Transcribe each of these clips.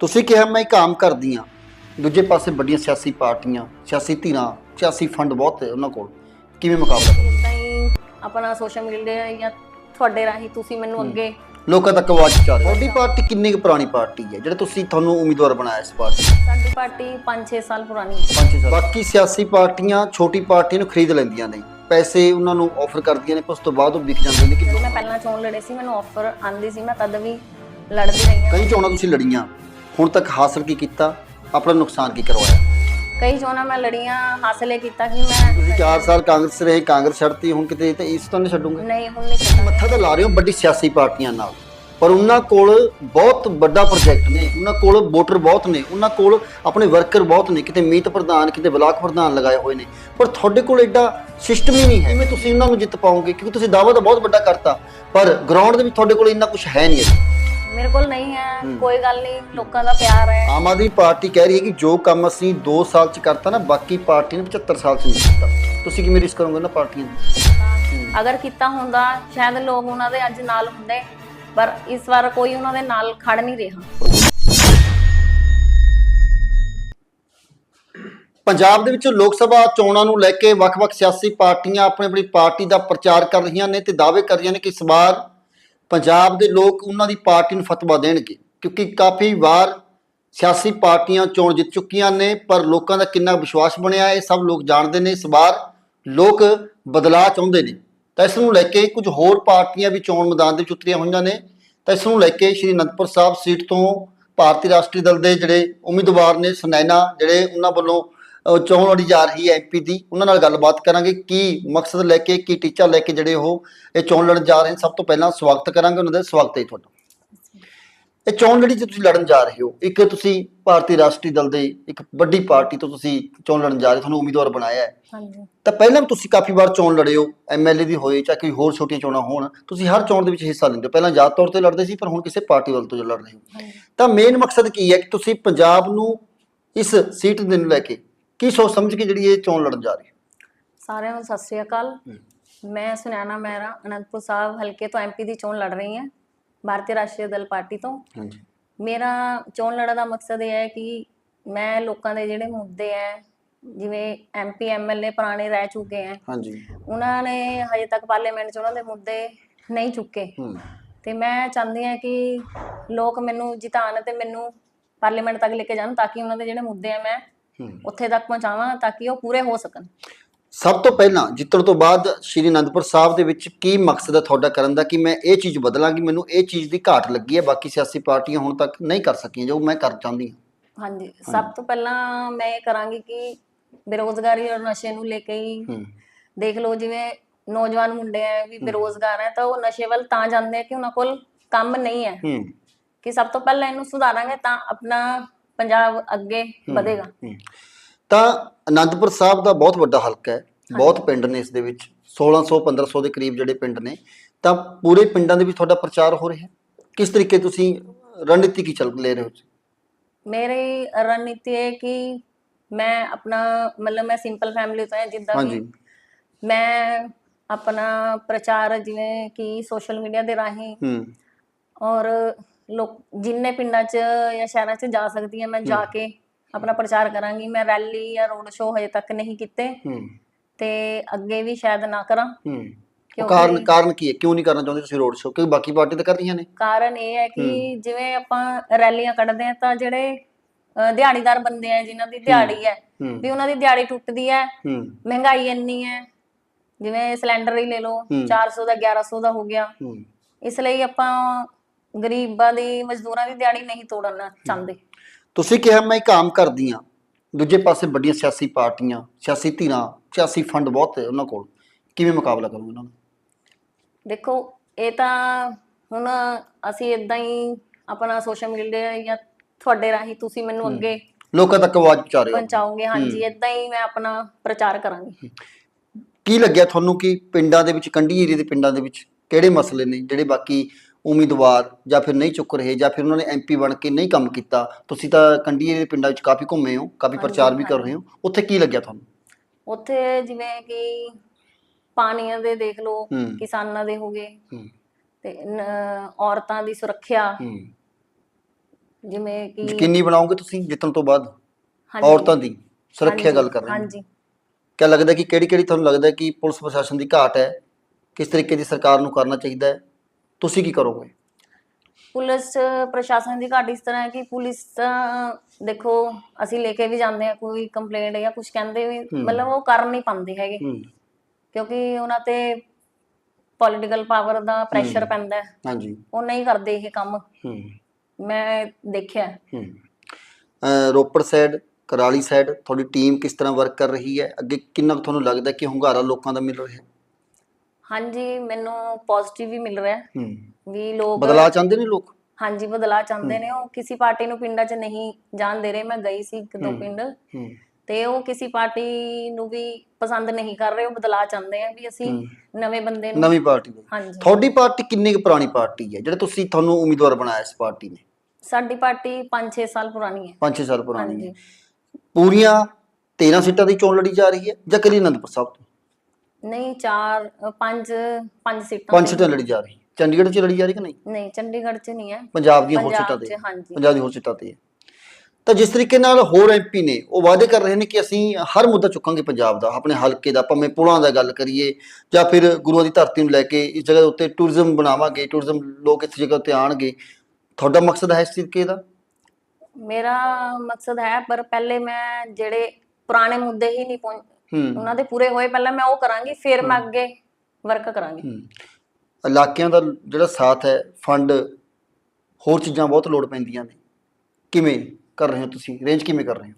ਤੁਸੀਂ ਕਿਹਾ ਮੈਂ ਕੰਮ ਕਰਦੀ ਆ ਦੂਜੇ ਪਾਸੇ ਵੱਡੀਆਂ ਸਿਆਸੀ ਪਾਰਟੀਆਂ ਸਿਆਸੀ ਧਿਰਾਂ ਸਿਆਸੀ ਫੰਡ ਬਹੁਤ ਹੈ ਉਹਨਾਂ ਕੋਲ। ਕਿਵੇਂ ਮੁਕਾਬਲਾ? ਜਿੱਦਾਂ ਹੀ ਆਪਣਾ ਸੋਸ਼ਲ ਮੀਡੀਆ ਜਾਂ ਤੁਹਾਡੇ ਰਾਹੀਂ ਤੁਸੀਂ ਮੈਨੂੰ ਅੱਗੇ ਲੋਕਾਂ ਤੱਕ ਆਵਾਜ਼ ਪਹੁੰਚਾ ਰਹੇ। ਤੁਹਾਡੀ ਪਾਰਟੀ ਕਿੰਨੀ ਕੁ ਪੁਰਾਣੀ ਪਾਰਟੀ ਹੈ? ਜਿਹੜਾ ਤੁਸੀਂ ਤੁਹਾਨੂੰ ਉਮੀਦਵਾਰ ਬਣਾਇਆ ਇਸ ਪਾਰਟੀ ਸਾਡੀ ਪਾਰਟੀ 5-6 ਸਾਲ ਪੁਰਾਣੀ ਹੈ। ਪੰਜ ਛੇ ਸਾਲ। ਬਾਕੀ ਸਿਆਸੀ ਪਾਰਟੀਆਂ ਛੋਟੀ ਪਾਰਟੀਆਂ ਨੂੰ ਖਰੀਦ ਲੈਂਦੀਆਂ ਨੇ। ਪੈਸੇ ਉਹਨਾਂ ਨੂੰ ਆਫਰ ਕਰਦੀਆਂ ਨੇ ਪਰ ਉਸ ਤੋਂ ਬਾਅਦ ਉਹ ਵਿਕ ਜਾਂਦੇ ਨੇ ਕਿ ਜਦੋਂ ਮੈਂ ਪਹਿਲਾਂ ਚੋਣ ਲੜੇ ਸੀ ਮੈਨੂੰ ਆਫਰ ਆਂਦੀ ਸੀ ਮੈਂ ਤਦ ਵੀ ਲੜਦੀ ਰਹੀ ਹਾਂ। ਕਈ ਚੋਣਾਂ ਤੁਸੀਂ ਲੜੀਆਂ। ਹੁਣ ਤੱਕ ਹਾਸਲ ਕੀ ਕੀਤਾ? ਆਪਣਾ ਨੁਕਸਾਨ ਕੀ ਕਰਵਾਇਆ? ਕਈ ਚੋਣਾਂ ਮੈਂ ਲੜੀਆਂ ਹਾਸਲ ਕੀਤਾ ਕਿ ਮੈਂ ਤੁਸੀਂ 4 ਸਾਲ ਕਾਂਗਰਸ ਰਹੇ ਕਾਂਗਰਸ ਛੱਡਤੀ ਹੁਣ ਕਿਤੇ ਤਾਂ ਇਸ ਤੋਂ ਨਹੀਂ ਛੱਡੂਗੇ? ਨਹੀਂ ਹੁਣ ਨਹੀਂ ਕਰਨਾ ਮੱਥਾ ਤਾਂ ਲਾ ਰਹੇ ਹੋ ਵੱਡੀ ਸਿਆਸੀ ਪਾਰਟੀਆਂ ਨਾਲ। ਪਰ ਉਹਨਾਂ ਕੋਲ ਬਹੁਤ ਵੱਡਾ ਪ੍ਰੋਜੈਕਟ ਨੇ ਉਹਨਾਂ ਕੋਲ ਵੋਟਰ ਬਹੁਤ ਨੇ ਉਹਨਾਂ ਕੋਲ ਆਪਣੇ ਵਰਕਰ ਬਹੁਤ ਨੇ ਕਿਤੇ ਮੀਤ ਪ੍ਰਧਾਨ ਕਿਤੇ ਬਲਾਕ ਪ੍ਰਧਾਨ ਲਗਾਏ ਹੋਏ ਨੇ। ਪਰ ਤੁਹਾਡੇ ਕੋਲ ਐਡਾ ਸਿਸਟਮ ਹੀ ਨਹੀਂ ਹੈ। ਕਿਵੇਂ ਤੁਸੀਂ ਉਹਨਾਂ ਨੂੰ ਜਿੱਤ ਪਾਓਗੇ? ਕਿਉਂਕਿ ਤੁਸੀਂ ਦਾਅਵਾ ਤਾਂ ਬਹੁਤ ਵੱਡਾ ਕਰਤਾ। ਪਰ ਗਰਾਊਂਡ ਦੇ ਵਿੱਚ ਤੁਹਾਡੇ ਕੋਲ ਇੰਨਾ ਕੁਝ ਹੈ ਨਹੀਂ ਹੈ ਮੇਰੇ ਕੋਲ ਨਹੀਂ ਹੈ ਕੋਈ ਗੱਲ ਨਹੀਂ ਲੋਕਾਂ ਦਾ ਪਿਆਰ ਹੈ। ਆਮ ਆਦਮੀ ਪਾਰਟੀ ਕਹਿ ਰਹੀ ਹੈ ਕਿ ਜੋ ਕੰਮ ਅਸੀਂ 2 ਸਾਲ ਚ ਕਰਤਾ ਨਾ ਬਾਕੀ ਪਾਰਟੀ ਨੇ 75 ਸਾਲ ਚ ਨਹੀਂ ਕੀਤਾ। ਤੁਸੀਂ ਕਿਵੇਂ ਰਿਸਕ ਕਰੋਗੇ ਨਾ ਪਾਰਟੀਆਂ ਦੀ ਅਗਰ ਕੀਤਾ ਹੁੰਦਾ ਸ਼ਾਇਦ ਲੋਕ ਉਹਨਾਂ ਦੇ ਅੱਜ ਨਾਲ ਹੁੰਦੇ ਪਰ ਇਸ ਵਾਰ ਕੋਈ ਉਹਨਾਂ ਦੇ ਨਾਲ ਖੜ ਨਹੀਂ ਰਿਹਾ। ਪੰਜਾਬ ਦੇ ਵਿੱਚ ਲੋਕ ਸਭਾ ਚੋਣਾਂ ਨੂੰ ਲੈ ਕੇ ਵੱਖ-ਵੱਖ ਸਿਆਸੀ ਪਾਰਟੀਆਂ ਆਪਣੀ ਆਪਣੀ ਪਾਰਟੀ ਦਾ ਪ੍ਰਚਾਰ ਕਰ ਰਹੀਆਂ ਨੇ ਤੇ ਦਾਅਵੇ ਕਰ ਰਹੀਆਂ ਨੇ ਕਿ ਇਸ ਵਾਰ ਪੰਜਾਬ ਦੇ ਲੋਕ ਉਹਨਾਂ ਦੀ ਪਾਰਟੀ ਨੂੰ ਫਤਵਾ ਦੇਣਗੇ, ਕਿਉਂਕਿ ਕਾਫੀ ਵਾਰ ਸਿਆਸੀ ਪਾਰਟੀਆਂ ਚੋਣ ਜਿੱਤ ਚੁੱਕੀਆਂ ਨੇ, ਪਰ ਲੋਕਾਂ ਦਾ ਕਿੰਨਾ ਵਿਸ਼ਵਾਸ ਬਣਿਆ, ਇਹ ਸਭ ਲੋਕ ਜਾਣਦੇ ਨੇ, ਇਸ ਵਾਰ ਲੋਕ ਬਦਲਾਅ ਚਾਹੁੰਦੇ ਨੇ। ਤਾਂ ਇਸ ਨੂੰ ਲੈ ਕੇ ਕੁਝ ਹੋਰ ਪਾਰਟੀਆਂ ਵੀ ਚੋਣ ਮੈਦਾਨ ਦੇ ਵਿੱਚ ਉਤਰੀਆਂ ਹੋਈਆਂ ਨੇ। ਤਾਂ ਇਸ ਨੂੰ ਲੈ ਕੇ ਸ਼੍ਰੀ ਅਨੰਦਪੁਰ ਸਾਹਿਬ ਸੀਟ ਤੋਂ ਭਾਰਤੀ ਰਾਸ਼ਟਰੀ ਦਲ ਦੇ ਜਿਹੜੇ ਉਮੀਦਵਾਰ ਨੇ, ਸੁਨੈਨਾ, ਜਿਹੜੇ ਉਹਨਾਂ ਵੱਲੋਂ ਚੋਣ ਲੜੀ ਜਾ ਰਹੀ ਹੈ ਐਮਪੀ ਦੀ। ਉਹਨਾਂ ਨਾਲ ਗੱਲਬਾਤ ਕਰਾਂਗੇ ਕੀ ਮਕਸਦ ਲੈ ਕੇ ਕੀ ਟੀਚਾ ਲੈ ਕੇ ਜਿਹੜੇ ਉਹ ਇਹ ਚੋਣ ਲੜਨ ਜਾ ਰਹੇ ਨੇ। ਸਭ ਤੋਂ ਪਹਿਲਾਂ ਸਵਾਗਤ ਕਰਾਂਗੇ ਉਹਨਾਂ ਦਾ। ਸਵਾਗਤ ਹੈ ਤੁਹਾਡਾ। ਇਹ ਚੋਣ ਲੜੀ ਜੇ ਤੁਸੀਂ ਲੜਨ ਜਾ ਰਹੇ ਹੋ। ਇੱਕ ਤੁਸੀਂ ਭਾਰਤੀ ਰਾਸ਼ਟਰੀ ਦਲ ਦੇ ਇੱਕ ਵੱਡੀ ਪਾਰਟੀ ਤੋਂ ਤੁਸੀਂ ਚੋਣ ਲੜਨ ਜਾ ਰਹੇ ਤੁਹਾਨੂੰ ਉਮੀਦਵਾਰ ਬਣਾਇਆ ਹੈ। ਹਾਂਜੀ। ਤਾਂ ਪਹਿਲਾਂ ਵੀ ਤੁਸੀਂ ਕਾਫੀ ਵਾਰ ਚੋਣ ਲੜੇ ਹੋ। ਐਮਐਲਏ ਦੀ ਹੋਏ ਚਾਹੇ ਕੋਈ ਹੋਰ ਛੋਟੀਆਂ ਚੋਣਾਂ ਹੋਣ ਤੁਸੀਂ ਹਰ ਚੋਣ ਦੇ ਵਿੱਚ ਹਿੱਸਾ ਲੈਂਦੇ ਹੋ। ਪਹਿਲਾਂ ਆਜ਼ਾਦ ਤੌਰ ਤੇ ਲੜਦੇ ਸੀ ਪਰ ਹੁਣ ਕਿਸੇ ਪਾਰਟੀ ਵੱਲ ਤੋਂ ਲੜ ਰਹੇ ਹੋ। ਤਾਂ ਮੇਨ ਮਕਸਦ ਕੀ ਹੈ ਕਿ ਤੁਸੀਂ ਪੰਜਾਬ ਨੂੰ ਇਸ ਸੀਟ ਦੇ ਨੂੰ ਲੈ ਕੇ ਕੀ ਸੋਚ ਸਮਝ ਕੇ ਜਿਹੜੀ ਇਹ ਚੋਣ ਲੜਨ ਜਾ ਰਹੇ ਹੋ? ਸਾਰਿਆਂ ਨੂੰ ਸਤਿ ਸ੍ਰੀ ਅਕਾਲ। ਮੈਂ ਸੁਨੈਨਾ ਮਹਿਰਾ ਅਨੰਦਪੁਰ ਸਾਹਿਬ ਹਲਕੇ ਤੋਂ ਐਮਪੀ ਦੀ ਚੋਣ ਲੜ ਰਹੀ ਹਾਂ ਭਾਰਤੀ ਰਾਸ਼ਟਰੀ ਦਲ ਪਾਰਟੀ ਤੋਂ। ਹਾਂਜੀ। ਮੇਰਾ ਚੋਣ ਲੜਨ ਦਾ ਮਕਸਦ ਇਹ ਹੈ ਕਿ ਮੈਂ ਲੋਕਾਂ ਦੇ ਜਿਹੜੇ ਮੁੱਦੇ ਹੈ ਜਿਵੇਂ ਐਮਪੀ ਐਮਐਲਏ ਪੁਰਾਣੇ ਰਹਿ ਚੁੱਕੇ ਹਾਂਜੀ। ਉਹਨਾਂ ਨੇ ਹਜੇ ਤੱਕ ਪਾਰਲੀਮੈਂਟ 'ਚ ਉਹਨਾਂ ਦੇ ਮੁੱਦੇ ਨਹੀਂ ਚੁੱਕੇ। ਤੇ ਮੈਂ ਚਾਹੁੰਦੀ ਹਾਂ ਕਿ ਲੋਕ ਮੈਨੂੰ ਜਿਤਾਣ ਤੇ ਮੈਨੂੰ ਪਾਰਲੀਮੈਂਟ ਤੱਕ ਲੈ ਕੇ ਜਾਣ ਤਾਂ ਕਿ ਉਹਨਾਂ ਦੇ ਜਿਹੜੇ ਮੁੱਦੇ ਆ ਮੈਂ ਉੱਥੇ ਤੱਕ ਪਹੁੰਚਾਵਾਂ ਤਾਂ ਕਿ ਉਹ ਪੂਰੇ ਹੋ ਸਕਣ। ਸਭ ਤੋਂ ਪਹਿਲਾਂ ਜਿੱਤਣ ਤੋਂ ਬਾਅਦ ਸ਼੍ਰੀ ਅਨੰਦਪੁਰ ਸਾਹਿਬ ਦੇ ਵਿੱਚ ਕੀ ਮਕਸਦ ਹੈ ਤੁਹਾਡਾ ਕਰਨ ਦਾ? ਕਿ ਮੈਂ ਇਹ ਚੀਜ਼ ਬਦਲਾਂਗੀ ਮੈਨੂੰ ਇਹ ਚੀਜ਼ ਦੀ ਘਾਟ ਲੱਗੀ ਹੈ ਬਾਕੀ ਸਿਆਸੀ ਪਾਰਟੀਆਂ ਹੁਣ ਤੱਕ ਨਹੀਂ ਕਰ ਸਕੀਆਂ ਜੋ ਮੈਂ ਕਰ ਚਾਹੁੰਦੀ ਹਾਂ। ਹਾਂਜੀ ਸਭ ਤੋਂ ਪਹਿਲਾਂ ਮੈਂ ਇਹ ਕਰਾਂਗੀ ਕਿ ਬੇਰੋਜ਼ਗਾਰੀ ਔਰ ਨਸ਼ੇ ਨੂੰ ਲੈ ਕੇ ਹੀ ਦੇਖ ਲਓ ਜਿਵੇਂ ਨੌਜਵਾਨ ਮੁੰਡੇ ਆ ਵੀ ਬੇਰੋਜ਼ਗਾਰ ਹੈ ਤਾਂ ਉਹ ਨਸ਼ੇ ਵੱਲ ਤਾਂ ਜਾਂਦੇ ਆ ਕਿ ਉਹਨਾਂ ਕੋਲ ਕੰਮ ਨਹੀਂ ਹੂੰ। ਕਿ ਸਭ ਤੋਂ ਪਹਿਲਾਂ ਇਹਨੂੰ ਸੁਧਾਰਾਂਗੇ ਤਾਂ ਆਪਣਾ ਪੰਜਾਬ ਅੱਗੇ ਵਧੇਗਾ। ਤਾਂ ਅਨੰਦਪੁਰ ਸਾਹਿਬ ਦਾ ਬਹੁਤ ਵੱਡਾ ਹਲਕਾ ਹੈ ਬਹੁਤ ਪਿੰਡ ਨੇ ਇਸ ਦੇ ਵਿੱਚ 1600 1500 ਦੇ ਕਰੀਬ ਜਿਹੜੇ ਪਿੰਡ ਨੇ। ਤਾਂ ਪੂਰੇ ਪਿੰਡਾਂ ਦੇ ਵਿੱਚ ਤੁਹਾਡਾ ਪ੍ਰਚਾਰ ਹੋ ਰਿਹਾ ਹੈ? ਕਿਸ ਤਰੀਕੇ ਤੁਸੀਂ ਰਣਨੀਤੀ ਕੀ ਚੱਲ ਲੈ ਰਹੇ ਹੋ? ਮੇਰੀ ਰਣਨੀਤੀ ਹੈ ਕਿ ਮੈਂ ਆਪਣਾ ਮਤਲਬ ਮੈਂ ਸਿੰਪਲ ਫੈਮਿਲੀ ਤੋਂ ਹਾਂ ਜਿੱਦਾਂ ਕਿ ਮੈਂ ਆਪਣਾ ਪ੍ਰਚਾਰ ਜਿਵੇਂ ਕਿ ਸੋਸ਼ਲ ਮੀਡੀਆ ਦੇ ਰਾਹੀਂ ਹੂੰ। ਔਰ ਲੋਕ ਜਿੰਨੇ ਪਿੰਡਾਂ 'ਚ ਜਾਂ ਸ਼ਹਿਰਾਂ 'ਚ ਜਾ ਸਕਦੀ ਹਾਂ ਮੈਂ ਜਾ ਕੇ ਆਪਣਾ ਪ੍ਰਚਾਰ ਕਰਾਂਗੀ। ਮੈਂ ਰੈਲੀ ਜਾਂ ਰੋਡ ਸ਼ੋਅ ਹਜੇ ਤੱਕ ਨਹੀਂ ਕੀਤੇ। ਹੂੰ। ਤੇ ਅੱਗੇ ਵੀ ਸ਼ਾਇਦ ਨਾ ਕਰਾਂ। ਹੂੰ। ਉਹ ਕਾਰਨ ਕਾਰਨ ਕੀ ਹੈ? ਕਿਉਂ ਨਹੀਂ ਕਰਨਾ ਚਾਹੁੰਦੇ ਤੁਸੀਂ ਰੋਡ ਸ਼ੋਅ ਕਿਉਂਕਿ ਬਾਕੀ ਪਾਰਟੀ ਤਾਂ ਕਰ ਰਹੀਆਂ ਨੇ। ਕਾਰਨ ਇਹ ਹੈ ਕਿ ਜਿਵੇਂ ਆਪਾਂ ਰੈਲੀਆਂ ਕੱਢਦੇ ਆ ਤਾਂ ਜਿਹੜੇ ਅ, ਦਿਹਾੜੀਦਾਰ ਬੰਦੇ ਆ ਜਿਨ੍ਹਾਂ ਦੀ ਦਿਹਾੜੀ ਹੈ। ਹੂੰ ਵੀ ਉਹਨਾਂ ਦੀ ਦਿਹਾੜੀ ਟੁੱਟਦੀ ਹੈ। ਹੂੰ। ਮਹਿੰਗਾਈ ਇੰਨੀ ਹੈ। ਜਿਵੇਂ ਸਿਲੰਡਰ ਹੀ ਲੈ ਲਓ ਹੂੰ। 400 ਦਾ 1100 ਦਾ ਹੋ ਗਿਆ। ਹੂੰ। ਇਸ ਲਈ ਆਪਾਂ ਗਰੀਬਾਂ ਦੀ ਮਜ਼ਦੂਰਾਂ ਦੀ ਦਿਹਾੜੀ ਨਹੀਂ ਤੋੜਨਾ ਚਾਹੁੰਦੇ। ਤੁਸੀਂ ਕਿਹਾ ਮੈਂ ਕੰਮ ਕਰਦੀ ਆ ਦੂਜੇ ਪਾਸੇ ਵੱਡੀਆਂ ਸਿਆਸੀ ਪਾਰਟੀਆਂ ਸਿਆਸੀ ਧਿਰਾਂ ਸਿਆਸੀ ਫੰਡ ਬਹੁਤ ਹੈ ਉਹਨਾਂ ਕੋਲ। ਕਿਵੇਂ ਮੁਕਾਬਲਾ ਕਰੋਗੇ ਉਹਨਾਂ ਨੂੰ ਦੇਖੋ ਇਹ ਤਾਂ ਹੁਣ ਅਸੀਂ ਇਦਾਂ ਹੀ ਆਪਣਾ ਸੋਸ਼ਲ ਮੀਡੀਆ ਜਾਂ ਤੁਹਾਡੇ ਰਾਹੀਂ ਤੁਸੀਂ ਮੈਨੂੰ ਅੱਗੇ ਲੋਕਾਂ ਤੱਕ ਆਵਾਜ਼ ਪਹੁੰਚਾ ਰਹੇ ਹੋ। ਪਹੁੰਚਾਓਗੇ ਹਾਂਜੀ ਇਦਾਂ ਹੀ ਮੈਂ ਆਪਣਾ ਪ੍ਰਚਾਰ ਕਰਾਂਗੀ। ਕੀ ਲੱਗਿਆ ਤੁਹਾਨੂੰ ਕਿ ਪਿੰਡਾਂ ਦੇ ਵਿੱਚ ਕੰਢੀ ਏਰੀਆ ਦੇ ਪਿੰਡਾਂ ਦੇ ਵਿੱਚ ਕਿਹੜੇ ਮਸਲੇ ਨੇ ਜਿਹੜੇ ਬਾਕੀ ਉਮੀਦਵਾਰ ਜਾਂ ਫਿਰ ਨਹੀਂ ਚੁੱਕ ਰਹੇ ਜਾਂ ਫਿਰ ਉਹਨਾਂ ਨੇ ਐਮਪੀ ਬਣ ਕੇ ਨਹੀਂ ਕੰਮ ਕੀਤਾ ਤੁਸੀਂ ਤਾਂ ਕੰਢੀ ਏਰੀਆ ਦੇ ਪਿੰਡਾਂ ਵਿੱਚ ਕਾਫੀ ਘੁੰਮੇ ਹੋ ਕਾਫੀ ਪ੍ਰਚਾਰ ਵੀ ਕਰ ਰਹੇ ਹੋ ਉੱਥੇ ਕੀ ਲੱਗਿਆ ਤੁਹਾਨੂੰ? ਉੱਥੇ ਜਿਵੇਂ ਕਿ ਪਾਣੀਆਂ ਦੇ ਦੇਖ ਲਓ ਹੂੰ। ਕਿਸਾਨਾਂ ਦੇ ਹੋ ਗਏ ਹੂੰ। ਤੇ ਨ- ਔਰਤਾਂ ਦੀ ਸੁਰੱਖਿਆ। ਹੂੰ। ਜਿਵੇਂ ਕਿ ਯਕੀਨੀ ਬਣਾਓਗੇ ਤੁਸੀਂ ਜਿੱਤਣ ਤੋਂ ਬਾਅਦ? ਹਾਂਜੀ, ਔਰਤਾਂ ਦੀ ਸੁਰੱਖਿਆ ਹਾਂਜੀ, ਗੱਲ ਕਰ ਰਹੇ ਹਾਂ। ਹਾਂਜੀ। ਕਿਆ ਲੱਗਦਾ ਕਿ ਕਿਹੜੀ ਕਿਹੜੀ ਤੁਹਾਨੂੰ ਲੱਗਦਾ ਕਿ ਪੁਲਿਸ ਪ੍ਰਸ਼ਾਸਨ ਦੀ ਘਾਟ ਹੈ? ਕਿਸ ਤਰੀਕੇ ਦੀ ਸਰਕਾਰ ਨੂੰ ਕਰਨਾ ਚਾਹੀਦਾ ਹੈ? ਤੁਸੀਂ ਕੀ ਕਰੋਗੇ? ਪੁਲਿਸ ਪ੍ਰਸ਼ਾਸਨ ਦੀ ਘਾਟ ਇਸ ਤਰ੍ਹਾਂ ਹੈ ਕਿ ਪੁਲਿਸ ਤਾਂ ਦੇਖੋ ਅਸੀਂ ਲੈ ਕੇ ਵੀ ਜਾਂਦੇ ਆ ਕੋਈ ਕੰਪਲੇਂਟ ਜਾਂ ਕੁਝ ਕਹਿੰਦੇ ਵੀ। ਮਤਲਬ ਉਹ ਕਰ ਨਹੀਂ ਪਾਉਂਦੇ ਹੈਗੇ। ਕਿਉਂਕਿ ਉਹਨਾਂ ਤੇ ਪੋਲਿਟੀਕਲ ਪਾਵਰ ਦਾ ਪ੍ਰੈਸ਼ਰ ਪੈਂਦਾ ਹੈ। ਹਾਂਜੀ। ਉਹ ਨਹੀਂ ਕਰਦੇ ਇਹ ਕੰਮ। ਮੈਂ ਦੇਖਿਆ। ਹੂੰ। ਅਹ ਰੋਪੜ ਸਾਈਡ ਕਰਾਲੀ ਸਾਈਡ ਤੁਹਾਡੀ ਟੀਮ ਕਿਸ ਤਰ੍ਹਾਂ ਵਰਕ ਕਰ ਰਹੀ ਹੈ? ਅੱਗੇ ਕਿੰਨਾ ਤੁਹਾਨੂੰ ਲੱਗਦਾ ਕਿ ਹੁੰਗਾਰਾ ਲੋਕਾਂ ਦਾ ਮਿਲ ਰਿਹਾ ਹੈ? ਹਾਂਜੀ ਮੈਨੂੰ ਪੋਜ਼ਿਟਿਵ ਵੀ ਮਿਲ ਰਿਹਾ ਹੈ ਹੂੰ। ਵੀ ਲੋਕ ਬਦਲਾਅ ਚਾਹੁੰਦੇ ਨੇ ਲੋਕ? ਹਾਂਜੀ ਬਦਲਾਅ ਚਾਹੁੰਦੇ ਨੇ ਉਹ। ਕਿਸੇ ਪਾਰਟੀ ਨੂੰ ਪਿੰਡਾਂ 'ਚ ਨਹੀਂ ਜਾਣ ਦੇ ਰਹੇ। ਮੈਂ ਗਈ ਸੀ ਇੱਕ ਦੋ। ਪਿੰਡ। ਹੂੰ। ਤੇ ਉਹ ਕਿਸੇ ਪਾਰਟੀ ਨੂੰ ਵੀ ਪਸੰਦ ਨਹੀਂ ਕਰ ਰਹੇ। ਉਹ ਬਦਲਾਅ ਚਾਹੁੰਦੇ ਆ ਵੀ ਅਸੀਂ। ਨਵੇਂ ਬੰਦੇ ਨੂੰ ਨਵੀਂ ਪਾਰਟੀ ਦੇ ਹਾਂਜੀ। ਤੁਹਾਡੀ ਪਾਰਟੀ ਕਿੰਨੀ ਕੁ ਪੁਰਾਣੀ ਪਾਰਟੀ ਹੈ? ਜਿਹੜਾ ਤੁਸੀਂ ਤੁਹਾਨੂੰ ਉਮੀਦਵਾਰ ਬਣਾਇਆ ਇਸ ਪਾਰਟੀ ਨੇ? ਸਾਡੀ ਪਾਰਟੀ 5-6 ਸਾਲ ਪੁਰਾਣੀ ਹੈ। 5-6 ਸਾਲ ਪੁਰਾਣੀ ਹਾਂਜੀ। ਹੈ ਪੂਰੀਆਂ 13 ਸੀਟਾਂ ਦੀ ਚੋਣ ਲੜੀ ਜਾ ਰਹੀ ਹੈ ਜਾਂ ਕੱਲੀ ਅਨੰਦਪੁਰ ਸਾਹਿਬ ਤੋਂ? ਨਹੀਂ ਚਾਰ ਅ, ਪੰਜ ਪੰਜ ਸੀਟਾਂ ਪੰਜ ਸੀਟਾਂ ਲੜੀ ਜਾ ਰਹੀ। ਚੰਡੀਗੜ੍ਹ 'ਚ ਲੜੀ ਜਾ ਰਹੀ ਕਿ ਨਹੀਂ? ਨਹੀਂ ਚੰਡੀਗੜ੍ਹ 'ਚ ਨਹੀਂ ਹੈ। ਪੰਜਾਬ ਦੀਆਂ ਹੋਰ ਪੰਜਾਬ ਸੀਟਾਂ 'ਚ ਤੇ ਹਾਂਜੀ। ਪੰਜਾਬ ਦੀ ਹੋਰ ਸੀਟਾਂ ਤੇ। ਹੈ। ਤਾਂ ਜਿਸ ਤਰੀਕੇ ਨਾਲ ਹੋਰ ਐਮਪੀ ਨੇ ਉਹ ਵਾਅਦੇ ਕਰ ਰਹੇ ਨੇ ਕਿ ਅਸੀਂ ਹਰ ਮੁੱਦਾ ਚੁੱਕਾਂਗੇ ਪੰਜਾਬ ਦਾ ਆਪਣੇ ਹਲਕੇ ਦਾ ਭਾਵੇਂ ਪੁਲਾਂ ਦਾ ਗੱਲ ਕਰੀਏ ਜਾਂ ਫਿਰ ਗੁਰੂਆਂ ਦੀ ਧਰਤੀ ਨੂੰ ਲੈ ਕੇ ਇਸ ਜਗ੍ਹਾ ਦੇ ਉੱਤੇ ਟੂਰਿਜ਼ਮ ਬਣਾਵਾਂਗੇ ਟੂਰਿਜ਼ਮ ਲੋਕ ਇਸ ਜਗ੍ਹਾ ਉੱਤੇ ਆਣਗੇ ਤੁਹਾਡਾ ਮਕਸਦ ਹੈ ਇਸ ਤਰੀਕੇ ਦਾ? ਮੇਰਾ ਮਕਸਦ ਹੈ ਪਰ ਪਹਿਲੇ ਮੈਂ ਜਿਹੜੇ ਪੁਰਾਣੇ ਮੁੱਦੇ ਹੀ ਨਹੀਂ ਉਹਨਾਂ ਦੇ ਪੂਰੇ ਹੋਏ ਪਹਿਲਾਂ ਮੈਂ ਉਹ ਕਰਾਂਗੀ ਫਿਰ ਮੈਂ ਅੱਗੇ ਵਰਕ ਕਰਾਂਗੀ। ਹੂੰ। ਇਲਾਕਿਆਂ ਦਾ ਜਿਹੜਾ ਸਾਥ ਹੈ ਫੰਡ ਹੋਰ ਚੀਜ਼ਾਂ ਬਹੁਤ ਲੋੜ ਪੈਂਦੀਆਂ ਨੇ। ਕਿਵੇਂ ਕਰ ਰਹੇ ਹੋ ਤੁਸੀਂ? ਅਰੇਂਜ ਕਿਵੇਂ ਕਰ ਰਹੇ ਹੋ?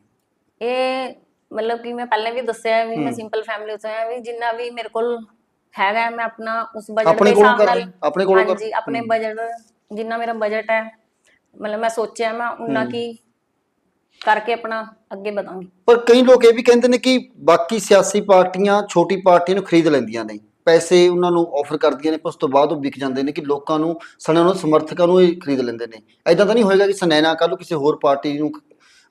ਇਹ ਮਤਲਬ ਕਿ ਮੈਂ ਪਹਿਲੇ ਵੀ ਦੱਸਿਆ ਵੀ ਮੈਂ। ਸਿੰਪਲ ਫੈਮਿਲੀ ਤੋਂ ਹਾਂ ਵੀ ਜਿੰਨਾ ਵੀ ਮੇਰੇ ਕੋਲ ਹੈਗਾ ਮੈਂ ਆਪਣਾ ਉਸ ਬਜਟ ਦੇ ਹਿਸਾਬ ਨਾਲ ਆਪਣੇ ਕੋਲੋਂ ਹਾਂਜੀ ਆਪਣੇ। ਬਜਟ ਜਿੰਨਾ ਮੇਰਾ ਬਜਟ ਹੈ ਮਤਲਬ ਮੈਂ ਸੋਚਿਆ ਮੈਂ ਉਹਨਾਂ। ਕੀ ਕਰਕੇ ਆਪਣਾ ਅੱਗੇ ਵਧਾਂਗੀ। ਪਰ ਕਈ ਲੋਕ ਇਹ ਵੀ ਕਹਿੰਦੇ ਨੇ ਕਿ ਬਾਕੀ ਸਿਆਸੀ ਪਾਰਟੀਆਂ ਛੋਟੀ ਪਾਰਟੀਆਂ ਨੂੰ ਖਰੀਦ ਲੈਂਦੀਆਂ ਨੇ। ਪੈਸੇ ਉਹਨਾਂ ਨੂੰ ਆਫਰ ਕਰਦੀਆਂ ਨੇ ਉਸ ਤੋਂ ਬਾਅਦ ਉਹ ਵਿਕ ਜਾਂਦੇ ਨੇ ਕਿ ਲੋਕਾਂ ਨੂੰ ਸਣੇ ਉਹਨਾਂ ਸਮਰਥਕਾਂ ਨੂੰ ਹੀ ਖਰੀਦ ਲੈਂਦੇ ਨੇ। ਐਦਾਂ ਤਾਂ ਨਹੀਂ ਹੋਏਗਾ ਕਿ ਸਨੈਨਾ ਕੱਲ ਨੂੰ ਕਿਸੇ ਹੋਰ ਪਾਰਟੀ ਨੂੰ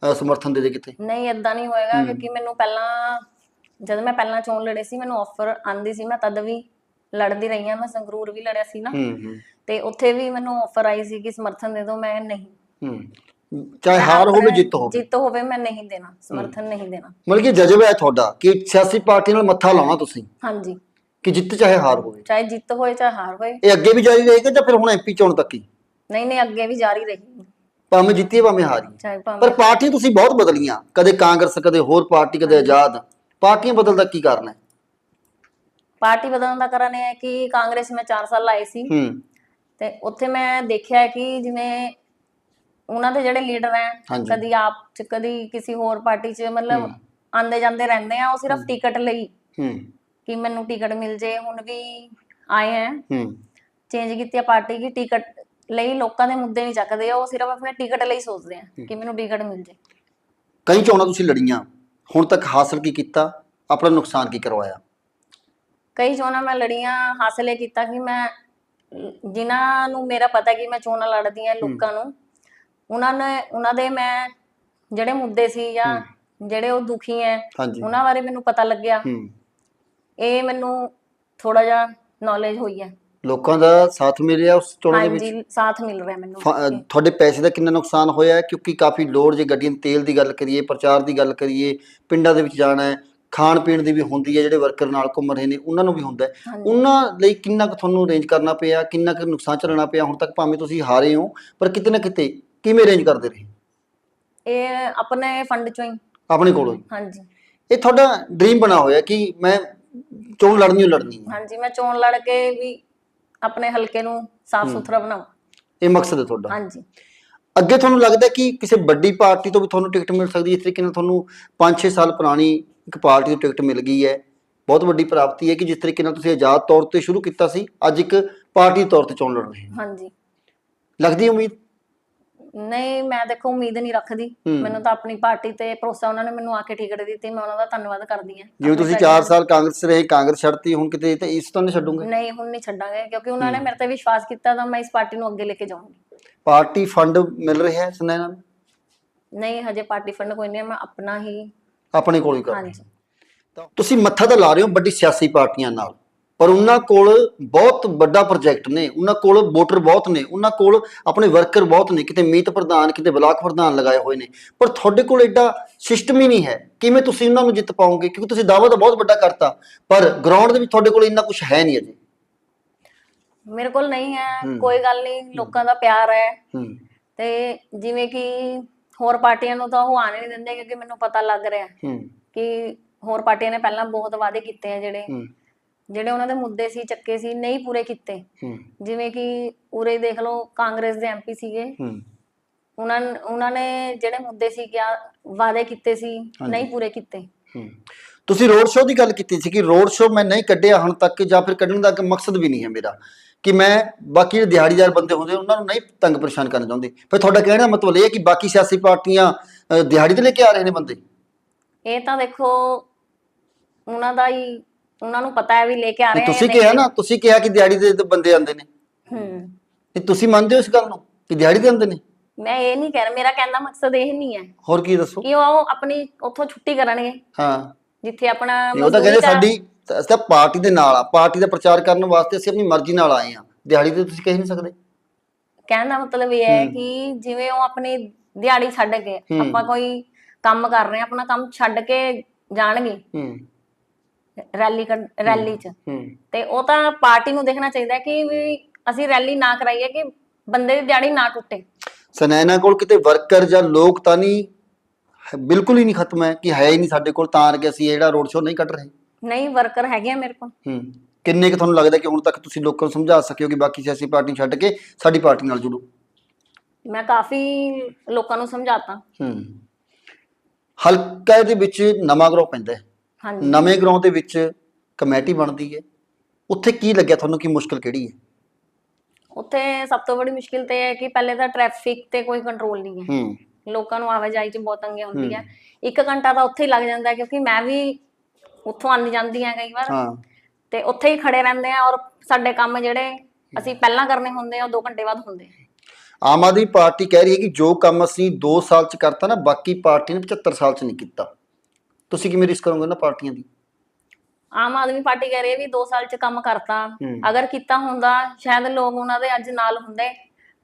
ਅਹ, ਸਮਰਥਨ ਦੇ ਦੇ ਕਿਤੇ? ਨਹੀਂ ਇਦਾਂ ਨਹੀਂ ਹੋਏਗਾ। ਕਿਉਂਕਿ ਮੈਨੂੰ ਪਹਿਲਾਂ ਜਦ ਮੈਂ ਪਹਿਲਾਂ ਚੋਣ ਲੜੇ ਸੀ ਮੈਨੂੰ ਆਫਰ ਆਂਦੀ ਸੀ ਮੈਂ ਤਦ ਵੀ ਲੜਦੀ ਰਹੀ ਹਾਂ ਮੈਂ ਸੰਗਰੂਰ ਵੀ ਲੜਿਆ ਸੀ ਨਾ। ਹੂੰ ਹੂੰ। ਤੇ ਉੱਥੇ ਵੀ ਮੈਨੂੰ ਆਫਰ ਆਈ ਸੀ ਕਿ ਸਮਰਥਨ ਦੇ ਦਿਓ ਮੈਂ ਨਹੀਂ। ਹੂੰ। ਚਾਹੇ ਹਾਰ ਹੋਵੇ ਜਿੱਤ ਹੋਵੇ। ਜਿੱਤ ਹੋਵੇ ਮੈਂ ਨਹੀਂ ਦੇਣਾ ਸਮਰਥਨ ਨਹੀਂ ਦੇਣਾ। ਮਤਲਬ ਕਿ ਜਜ਼ਬਾ ਹੈ ਤੁਹਾਡਾ ਕਿ ਸਿਆਸੀ ਪਾਰਟੀ ਨਾਲ ਮੱਥਾ ਲਾਉਣਾ ਤੁਸੀਂ। ਹਾਂਜੀ। ਕਿ ਜਿੱਤ ਚਾਹੇ ਹਾਰ ਹੋਵੇ। ਚਾਹੇ ਜਿੱਤ ਹੋਏ ਚਾਹੇ ਹਾਰ ਹੋਏ। ਇਹ ਅੱਗੇ ਵੀ ਜਾਰੀ ਰਹੇਗਾ ਜਾਂ ਫਿਰ ਹੁਣ ਐਮਪੀ ਚੋਣ ਤੱਕ ਹੀ? ਨਹੀਂ ਨਹੀਂ ਅੱਗੇ ਵੀ ਜਾਰੀ ਰਹੇਗੀ। ਭਾਵੇਂ ਜਿੱਤੀਏ ਭਾਵੇਂ ਚਾਹੇ ਪਰ ਭਾਵੇਂ ਪਾਰਟੀਆਂ ਤੁਸੀਂ ਬਹੁਤ ਬਦਲੀਆਂ। ਕਦੇ ਕਾਂਗਰਸ ਕਦੇ ਹੋਰ ਪਾਰਟੀ ਕਦੇ ਆਜ਼ਾਦ। ਪਾਰਟੀਆਂ ਬਦਲਣ ਦਾ ਕੀ ਕਾਰਨ ਹੈ? ਪਾਰਟੀ ਬਦਲਣ ਦਾ ਕਾਰਨ ਇਹ ਹੈ ਕਿ ਕਾਂਗਰਸ ਮੈਂ 4 ਸਾਲ ਲਾਏ ਸੀ। ਤੇ ਉੱਥੇ ਮੈਂ ਦੇਖਿਆ ਕਿ ਜਿਵੇਂ ਉਹਨਾਂ ਦੇ ਜਿਹੜੇ ਲੀਡਰ ਹਾਂਜੀ। ਕਦੀ ਆਪ ਚ ਕਦੀ ਕਿਸੇ ਹੋਰ ਪਾਰਟੀ ਚ ਮਤਲਬ। ਆਂਦੇ ਜਾਂਦੇ ਰਹਿੰਦੇ ਆ ਉਹ ਸਿਰਫ ਟਿਕਟ ਲਈ। ਹੂੰ। ਕਿ ਮੈਨੂੰ ਟਿਕਟ ਮਿਲ ਜੇ ਹੁਣ ਵੀ ਆਏ ਹੈ ਹੂੰ। ਚੇਂਜ ਕੀਤੀ ਆ ਪਾਰਟੀ ਕੀ ਟਿਕਟ ਲਈ ਲੋਕਾਂ ਦੇ ਮੁੱਦੇ ਨਹੀਂ ਚੱਕਦੇ ਉਹ ਸਿਰਫ ਆਪਣੇ ਟਿਕਟ ਲਈ ਸੋਚਦੇ ਆ ਕਿ ਮੈਨੂੰ ਟਿਕਟ ਮਿਲ ਜੇ। ਕਈ ਚੋਣਾਂ ਤੁਸੀਂ ਲੜੀਆਂ ਹੁਣ ਤੱਕ ਹਾਸਲ ਕੀ ਕੀਤਾ ਆਪਣਾ ਨੁਕਸਾਨ ਕੀ ਕਰਵਾਇਆ? ਕਈ ਚੋਣਾਂ ਮੈਂ ਲੜੀਆਂ ਹਾਸਲ ਕੀਤਾ ਕਿ ਮੈਂ ਜਿਨ੍ਹਾਂ ਨੂੰ ਮੇਰਾ ਪਤਾ ਕਿ ਮੈਂ ਚੋਣਾਂ ਲੜਦੀ ਆ ਲੋਕਾਂ ਨੂੰ ਉਹਨਾਂ ਨੇ ਉਹਨਾਂ ਦੇ ਮੈਂ ਜਿਹੜੇ ਮੁੱਦੇ ਸੀ ਜਾਂ ਜਿਹੜੇ ਉਹ ਦੁਖੀ ਐ ਹਾਂਜੀ। ਉਹਨਾਂ ਬਾਰੇ ਮੈਨੂੰ ਪਤਾ ਲੱਗਿਆ। ਹੂੰ। ਇਹ ਮੈਨੂੰ ਥੋੜਾ ਜਿਹਾ ਨੌਲੇਜ ਹੋਈ ਹੈ ਲੋਕਾਂ ਦਾ ਸਾਥ ਮਿਲਿਆ ਉਸ ਚੋਣਾਂ ਦੇ ਵਿੱਚ? ਹਾਂਜੀ ਸਾਥ ਮਿਲ ਰਿਹਾ ਮੈਨੂੰ ਫ- ਤੁਹਾਡੇ ਪੈਸੇ ਦਾ ਕਿੰਨਾ ਨੁਕਸਾਨ ਹੋਇਆ ਹੈ? ਕਿਉਂਕਿ ਕਾਫੀ ਲੋੜ ਜੇ ਗੱਡੀਆਂ ਤੇਲ ਦੀ ਗੱਲ ਕਰੀਏ ਪ੍ਰਚਾਰ ਦੀ ਗੱਲ ਕਰੀਏ ਪਿੰਡਾਂ ਦੇ ਵਿੱਚ ਜਾਣਾ ਹੈ ਖਾਣ ਪੀਣ ਦੀ ਵੀ ਹੁੰਦੀ ਹੈ ਜਿਹੜੇ ਵਰਕਰ ਨਾਲ ਘੁੰਮ ਰਹੇ ਨੇ ਉਹਨਾਂ ਨੂੰ ਵੀ ਹੁੰਦਾ ਹੈ। ਹਾਂਜੀ। ਉਹਨਾਂ ਲਈ ਕਿੰਨਾ ਕੁ ਤੁਹਾਨੂੰ ਅਰੇਂਜ ਕਰਨਾ ਪਿਆ ਕਿੰਨਾ ਕੁ ਨੁਕਸਾਨ ਝੱਲਣਾ ਪਿਆ? ਹੁਣ ਤੱਕ ਭਾਵੇਂ ਤੁਸੀਂ ਹਾਰੇ ਹੋ ਪਰ ਕਿਤੇ ਨਾ ਕਿਤੇ ਕਿਵੇਂ ਅਰੇਂਜ ਕਰਦੇ ਰਹੇ? ਇਹ ਆਪਣੇ ਫੰਡ ਚੋਂ ਹੀ। ਆਪਣੇ ਕੋਲੋਂ ਹੀ? ਹਾਂਜੀ। ਇਹ ਤੁਹਾਡਾ ਡ੍ਰੀਮ ਬਣਾ ਹੋਇਆ ਕਿ ਮੈਂ ਚੋਣ ਲੜਨੀ ਓ ਲੜਨੀ ਹੈ ਹਾਂਜੀ ਮੈਂ ਚੋਣ ਲੜ ਕੇ ਵੀ ਆਪਣੇ ਹਲਕੇ ਨੂੰ ਸਾਫ਼ ਸੁਥਰਾ ਬਣਾਵਾਂ। ਇਹ ਮਕਸਦ ਹੈ ਤੁਹਾਡਾ? ਹਾਂਜੀ। ਅੱਗੇ ਤੁਹਾਨੂੰ ਲੱਗਦਾ ਕਿ ਕਿਸੇ ਵੱਡੀ ਪਾਰਟੀ ਤੋਂ ਵੀ ਤੁਹਾਨੂੰ ਟਿਕਟ ਮਿਲ ਸਕਦੀ ਹੈ? ਇਸ ਤਰੀਕੇ ਨਾਲ ਤੁਹਾਨੂੰ 5-6 ਸਾਲ ਪੁਰਾਣੀ ਇੱਕ ਪਾਰਟੀ ਤੋਂ ਟਿਕਟ ਮਿਲ ਗਈ ਹੈ। ਬਹੁਤ ਵੱਡੀ ਪ੍ਰਾਪਤੀ ਹੈ ਕਿ ਜਿਸ ਤਰੀਕੇ ਨਾਲ ਤੁਸੀਂ ਆਜ਼ਾਦ ਤੌਰ ਤੇ ਸ਼ੁਰੂ ਕੀਤਾ ਸੀ ਅੱਜ ਇੱਕ ਪਾਰਟੀ ਤੌਰ ਤੇ ਚੋਣ ਲੜ ਰਹੇ ਹੋ। ਹਾਂਜੀ। ਲੱਗਦੀ ਉਮੀਦ? ਨਹੀਂ ਮੈਂ ਦੇਖੋ ਉਮੀਦ ਨਹੀਂ ਰੱਖਦੀ। ਮੈਨੂੰ ਤਾਂ ਆਪਣੀ ਪਾਰਟੀ ਤੇ ਭਰੋਸਾ ਉਹਨਾਂ ਨੇ ਮੈਨੂੰ ਆ ਕੇ ਟਿਕਟ ਦਿੱਤੀ ਮੈਂ ਉਹਨਾਂ ਦਾ ਧੰਨਵਾਦ ਕਰਦੀ ਹਾਂ। ਜਿਵੇਂ ਤੁਸੀਂ 4 ਸਾਲ ਕਾਂਗਰਸ ਰਹੇ ਕਾਂਗਰਸ ਛੱਡਤੀ ਹੁਣ ਕਿਤੇ ਤਾਂ ਇਸ ਤੋਂ ਨਹੀਂ ਛੱਡੂਗੇ? ਨਹੀਂ ਹੁਣ ਨਹੀਂ ਛੱਡਾਂਗੇ ਕਿਉਂਕਿ ਉਹਨਾਂ ਨੇ ਮੇਰੇ ਤੇ ਵਿਸ਼ਵਾਸ ਕੀਤਾ ਤਾਂ ਮੈਂ ਇਸ ਪਾਰਟੀ ਨੂੰ ਅੱਗੇ ਲੈ ਕੇ ਜਾਊਂਗੀ। ਪਾਰਟੀ ਫੰਡ ਮਿਲ ਰਿਹਾ ਹੈ ਸੁਨੈਣਾ ਨੂੰ ਨਹੀਂ ਹਜੇ ਪਾਰਟੀ ਫੰਡ ਕੋਈ ਨਹੀਂ ਮੈਂ ਆਪਣਾ ਹੀ ਆਪਣੇ ਕੋਲ ਹੀ ਕਰ। ਹਾਂਜੀ। ਤੁਸੀਂ ਮੱਥਾ ਤਾਂ ਲਾ ਰਹੇ ਹੋ ਵੱਡੀ ਸਿਆਸੀ ਪਾਰਟੀਆਂ ਨਾਲ। ਪਰ ਉਹਨਾਂ ਕੋਲ ਬਹੁਤ ਵੱਡਾ ਪ੍ਰੋਜੈਕਟ ਨੇ ਉਹਨਾਂ ਕੋਲ ਵੋਟਰ ਬਹੁਤ ਨੇ ਉਹਨਾਂ ਕੋਲ ਆਪਣੇ ਵਰਕਰ ਬਹੁਤ ਨੇ ਕਿਤੇ ਮੀਤ ਪ੍ਰਧਾਨ ਕਿਤੇ ਬਲਾਕ ਪ੍ਰਧਾਨ ਲਗਾਏ ਹੋਏ ਨੇ। ਪਰ ਤੁਹਾਡੇ ਕੋਲ ਐਡਾ ਸਿਸਟਮ ਹੀ ਨਹੀਂ ਹੈ। ਕਿਵੇਂ ਤੁਸੀਂ ਉਹਨਾਂ ਨੂੰ ਜਿੱਤ ਪਾਓਗੇ? ਕਿਉਂਕਿ ਤੁਸੀਂ ਦਾਅਵਾ ਤਾਂ ਬਹੁਤ ਵੱਡਾ ਕਰਤਾ ਪਰ ਗਰਾਊਂਡ ਦੇ ਵਿੱਚ ਤੁਹਾਡੇ ਕੋਲ ਇੰਨਾ ਕੁਝ ਹੈ ਨਹੀਂ ਅਜੇ। ਮੇਰੇ ਕੋਲ ਨਹੀਂ ਹੈ। ਕੋਈ ਗੱਲ ਨਹੀਂ ਲੋਕਾਂ ਦਾ ਪਿਆਰ ਹੈ। ਤੇ ਜਿਵੇਂ ਕਿ ਹੋਰ ਪਾਰਟੀਆਂ ਨੂੰ ਤਾਂ ਉਹ ਆਣ ਨਹੀਂ ਦਿੰਦੇ ਕਿਉਂਕਿ ਮੈਨੂੰ ਪਤਾ ਲੱਗ ਰਿਹਾ ਕਿ ਹੋਰ ਪਾਰਟੀਆਂ ਨੇ ਪਹਿਲਾਂ ਬਹੁਤ ਵਾਅਦੇ ਕੀਤੇ ਆ ਜਿਹੜੇ ਜਿਹੜੇ ਉਹਨਾਂ ਦੇ ਮੁੱਦੇ ਸੀ ਚੱਕੇ ਸੀ ਨਹੀਂ ਪੂਰੇ ਕੀਤੇ। ਹੂੰ। ਜਿਵੇਂ ਕਿ ਉਰੇ ਦੇਖ ਲਓ ਕਾਂਗਰਸ ਦੇ ਐਮਪੀ ਸੀਗੇ। ਹੂੰ। ਉਹਨਾਂ ਉਹਨਾਂ ਨੇ ਜਿਹੜੇ ਮੁੱਦੇ ਸੀ ਕਿਆ ਵਾਅਦੇ ਕੀਤੇ ਸੀ ਨਹੀਂ ਪੂਰੇ ਕੀਤੇ। ਹੂੰ। ਤੁਸੀਂ ਰੋਡ ਸ਼ੋਅ ਦੀ ਗੱਲ ਕੀਤੀ ਸੀ ਕਿ ਰੋਡ ਸ਼ੋਅ ਮੈਂ ਨਹੀਂ ਕੱਢਿਆ ਹੁਣ ਤੱਕ ਜਾਂ ਫਿਰ ਕੱਢਣ ਦਾ ਕੋਈ ਮਕਸਦ ਵੀ ਨਹੀਂ ਹੈ ਮੇਰਾ। ਕਿ ਮੈਂ ਬਾਕੀ ਜਿਹੜੇ ਦਿਹਾੜੀਦਾਰ ਬੰਦੇ ਹੁੰਦੇ ਉਹਨਾਂ ਨੂੰ ਨਹੀਂ ਤੰਗ ਪਰੇਸ਼ਾਨ ਕਰਨਾ ਚਾਹੁੰਦੇ। ਫਿਰ ਤੁਹਾਡਾ ਕਹਿਣ ਦਾ ਮਤਲਬ ਇਹ ਹੈ ਕਿ ਬਾਕੀ ਸਿਆਸੀ ਪਾਰਟੀਆਂ ਅ, ਦਿਹਾੜੀ ਤੇ ਲੈ ਕੇ ਆ ਰਹੇ ਨੇ ਬੰਦੇ? ਇਹ ਤਾਂ ਦੇਖੋ ਉਹਨਾਂ ਦਾ ਹੀ ਉਹਨਾਂ ਨੂੰ ਪਤਾ ਹੈ ਵੀ ਲੈ ਕੇ ਆ ਰਹੇ ਆ ਤੁਸੀਂ ਕਿਹਾ ਨਾ ਤੁਸੀਂ ਕਿਹਾ ਕਿ ਦਿਹਾੜੀ ਦੇ ਤੇ ਬੰਦੇ ਆਉਂਦੇ ਨੇ। ਹੂੰ। ਤੇ ਤੁਸੀਂ ਮੰਨਦੇ ਹੋ ਇਸ ਗੱਲ ਨੂੰ ਕਿ ਦਿਹਾੜੀ ਤੇ ਆਉਂਦੇ ਨੇ? ਮੈਂ ਇਹ ਨਹੀਂ ਕਹਿ ਰਿਹਾ ਮੇਰਾ ਕਹਿਣ ਦਾ ਮਕਸਦ ਇਹ ਨਹੀਂ ਹੈ ਹੋਰ ਕੀ ਦੱਸੋ? ਕਿ ਉਹ ਆਪਣੀ ਉੱਥੋਂ ਛੁੱਟੀ ਕਰਨਗੇ। ਹਾਂ। ਜਿੱਥੇ ਆਪਣਾ ਨਹੀਂ, ਉਹ ਤਾਂ ਮਜ਼ਦੂਰੀ ਕਹਿੰਦੇ ਦਾ- ਸਾਡੀ ਅਸੀਂ ਤਾਂ ਪਾਰਟੀ ਦੇ ਨਾਲ ਆ। ਪਾਰਟੀ ਦਾ ਪ੍ਰਚਾਰ ਕਰਨ ਵਾਸਤੇ ਅਸੀਂ ਆਪਣੀ ਮਰਜ਼ੀ ਨਾਲ ਆਏ ਆ ਦਿਹਾੜੀ ਤੇ ਤੁਸੀਂ ਕਹਿ ਨਹੀਂ ਸਕਦੇ। ਕਹਿਣ ਦਾ ਮਤਲਬ ਇਹ ਹੈ। ਕਿ ਜਿਵੇਂ ਉਹ ਆਪਣੀ ਦਿਹਾੜੀ ਛੱਡ ਕੇ ਹੂੰ। ਆਪਾਂ ਕੋਈ ਕੰਮ ਕਰ ਰਹੇ ਹਾਂ ਆਪਣਾ ਕੰਮ ਛੱਡ ਕੇ ਜਾਣਗੇ। ਹੂੰ। ਰੈਲੀ ਕੱਢ- ਰੈਲੀ 'ਚ। ਹੂੰ। ਤੇ ਉਹ ਤਾਂ ਪਾਰਟੀ ਨੂੰ ਦੇਖਣਾ ਚਾਹੀਦਾ ਕਿ ਵੀ ਅਸੀਂ ਰੈਲੀ ਨਾ ਕਰਾਈਏ ਕਿ ਬੰਦੇ ਦੀ ਦਿਹਾੜੀ ਨਾ ਟੁੱਟੇ। ਸਨੈਨਾ ਕੋਲ ਕਿਤੇ ਵਰਕਰ ਜਾਂ ਲੋਕ ਤਾਂ ਨਹੀਂ ਹੈ- ਬਿਲਕੁਲ ਹੀ ਨਹੀਂ ਖਤਮ ਹੈ ਕਿ ਹੈ ਹੀ ਨਹੀਂ ਸਾਡੇ ਕੋਲ ਤਾਂ ਕਿ ਅਸੀਂ ਇਹ ਜਿਹੜਾ ਰੋਡ ਸ਼ੋਅ ਨਹੀਂ ਕੱਢ ਰਹੇ। ਨਹੀਂ ਵਰਕਰ ਹੈਗੇ ਆ ਮੇਰੇ ਕੋਲ। ਹੂੰ ਕਿੰਨੇ ਕਿ ਤੁਹਾਨੂੰ ਲੱਗਦਾ ਕਿ ਹੁਣ ਤੱਕ ਤੁਸੀਂ ਲੋਕਾਂ ਨੂੰ ਸਮਝਾ ਸਕਿਓ ਕਿ ਬਾਕੀ ਸਿਆਸੀ ਪਾਰਟੀ ਛੱਡ ਕੇ ਸਾਡੀ ਪਾਰਟੀ ਨਾਲ ਜੁੜੋ? ਮੈਂ ਕਾਫੀ ਲੋਕਾਂ ਨੂੰ ਸਮਝਾਤਾ। ਹੂੰ। ਹਲਕਾ ਦੇ ਵਿੱਚ ਨਵਾਂ ਗਰੋਹ ਪੈਂਦਾ ਹੈ। ਨਵੇਂ ਗਰੋਹ ਦੇ ਵਿੱਚ ਕਮੇਟੀ ਬਣਦੀ ਹੈ ਉੱਥੇ ਕੀ ਲੱਗਿਆ ਤੁਹਾਨੂੰ? ਕੀ ਮੁਸ਼ਕਲ ਕਿਹੜੀ ਹੈ ਉੱਥੇ ਸਭ ਤੋਂ ਵੱਡੀ ਮੁਸ਼ਕਿਲ ਤੇ ਹੈ ਕਿ ਪਹਿਲੇ ਤਾਂ ਟ੍ਰੈਫਿਕ ਤੇ ਕੋਈ ਕੰਟਰੋਲ ਨਹੀਂ ਹੈ। ਹੂੰ। ਲੋਕਾਂ ਨੂੰ ਆਵਾਜਾਈ 'ਚ ਬਹੁਤ ਤੰਗੀ ਹੁੰਦੀ ਹੈ। ਇੱਕ ਘੰਟਾ ਤਾਂ ਉੱਥੇ ਹੀ ਲੱਗ ਜਾਂਦਾ ਕਿਉਂਕਿ ਮੈਂ ਵੀ ਉੱਥੋਂ ਆਉਂਦੀ ਜਾਂਦੀ ਹਾਂ ਕਈ ਵਾਰ। ਹਾਂ। ਤੇ ਉੱਥੇ ਹੀ ਖੜੇ ਰਹਿੰਦੇ ਆ ਔਰ ਸਾਡੇ ਕੰਮ ਜਿਹੜੇ ਅਸੀਂ ਪਹਿਲਾਂ ਕਰਨੇ ਹੁੰਦੇ ਆ ਉਹ 2 ਘੰਟੇ ਬਾਅਦ ਹੁੰਦੇ ਆ। ਆਮ ਆਦਮੀ ਪਾਰਟੀ ਕਹਿ ਰਹੀ ਹੈ ਕਿ ਜੋ ਕੰਮ ਅਸੀਂ 2 ਸਾਲ ਚ ਕਰਤਾ ਨਾ ਬਾਕੀ ਪਾਰਟੀ ਨੇ 75 ਸਾਲ ਚ ਨਹੀਂ ਕੀਤਾ। ਤੁਸੀਂ ਕਿਵੇਂ ਰਿਸਕ ਕਰੋਗੇ ਨਾ ਪਾਰਟੀਆਂ ਦੀ? ਆਮ ਆਦਮੀ ਪਾਰਟੀ ਕਹਿ ਰਹੀ ਹੈ ਵੀ 2 ਸਾਲ 'ਚ ਕੰਮ ਕਰਤਾ। ਹੂੰ। ਅਗਰ ਕੀਤਾ ਹੁੰਦਾ ਸ਼ਾਇਦ ਲੋਕ ਉਹਨਾਂ ਦੇ ਅੱਜ ਨਾਲ ਹੁੰਦੇ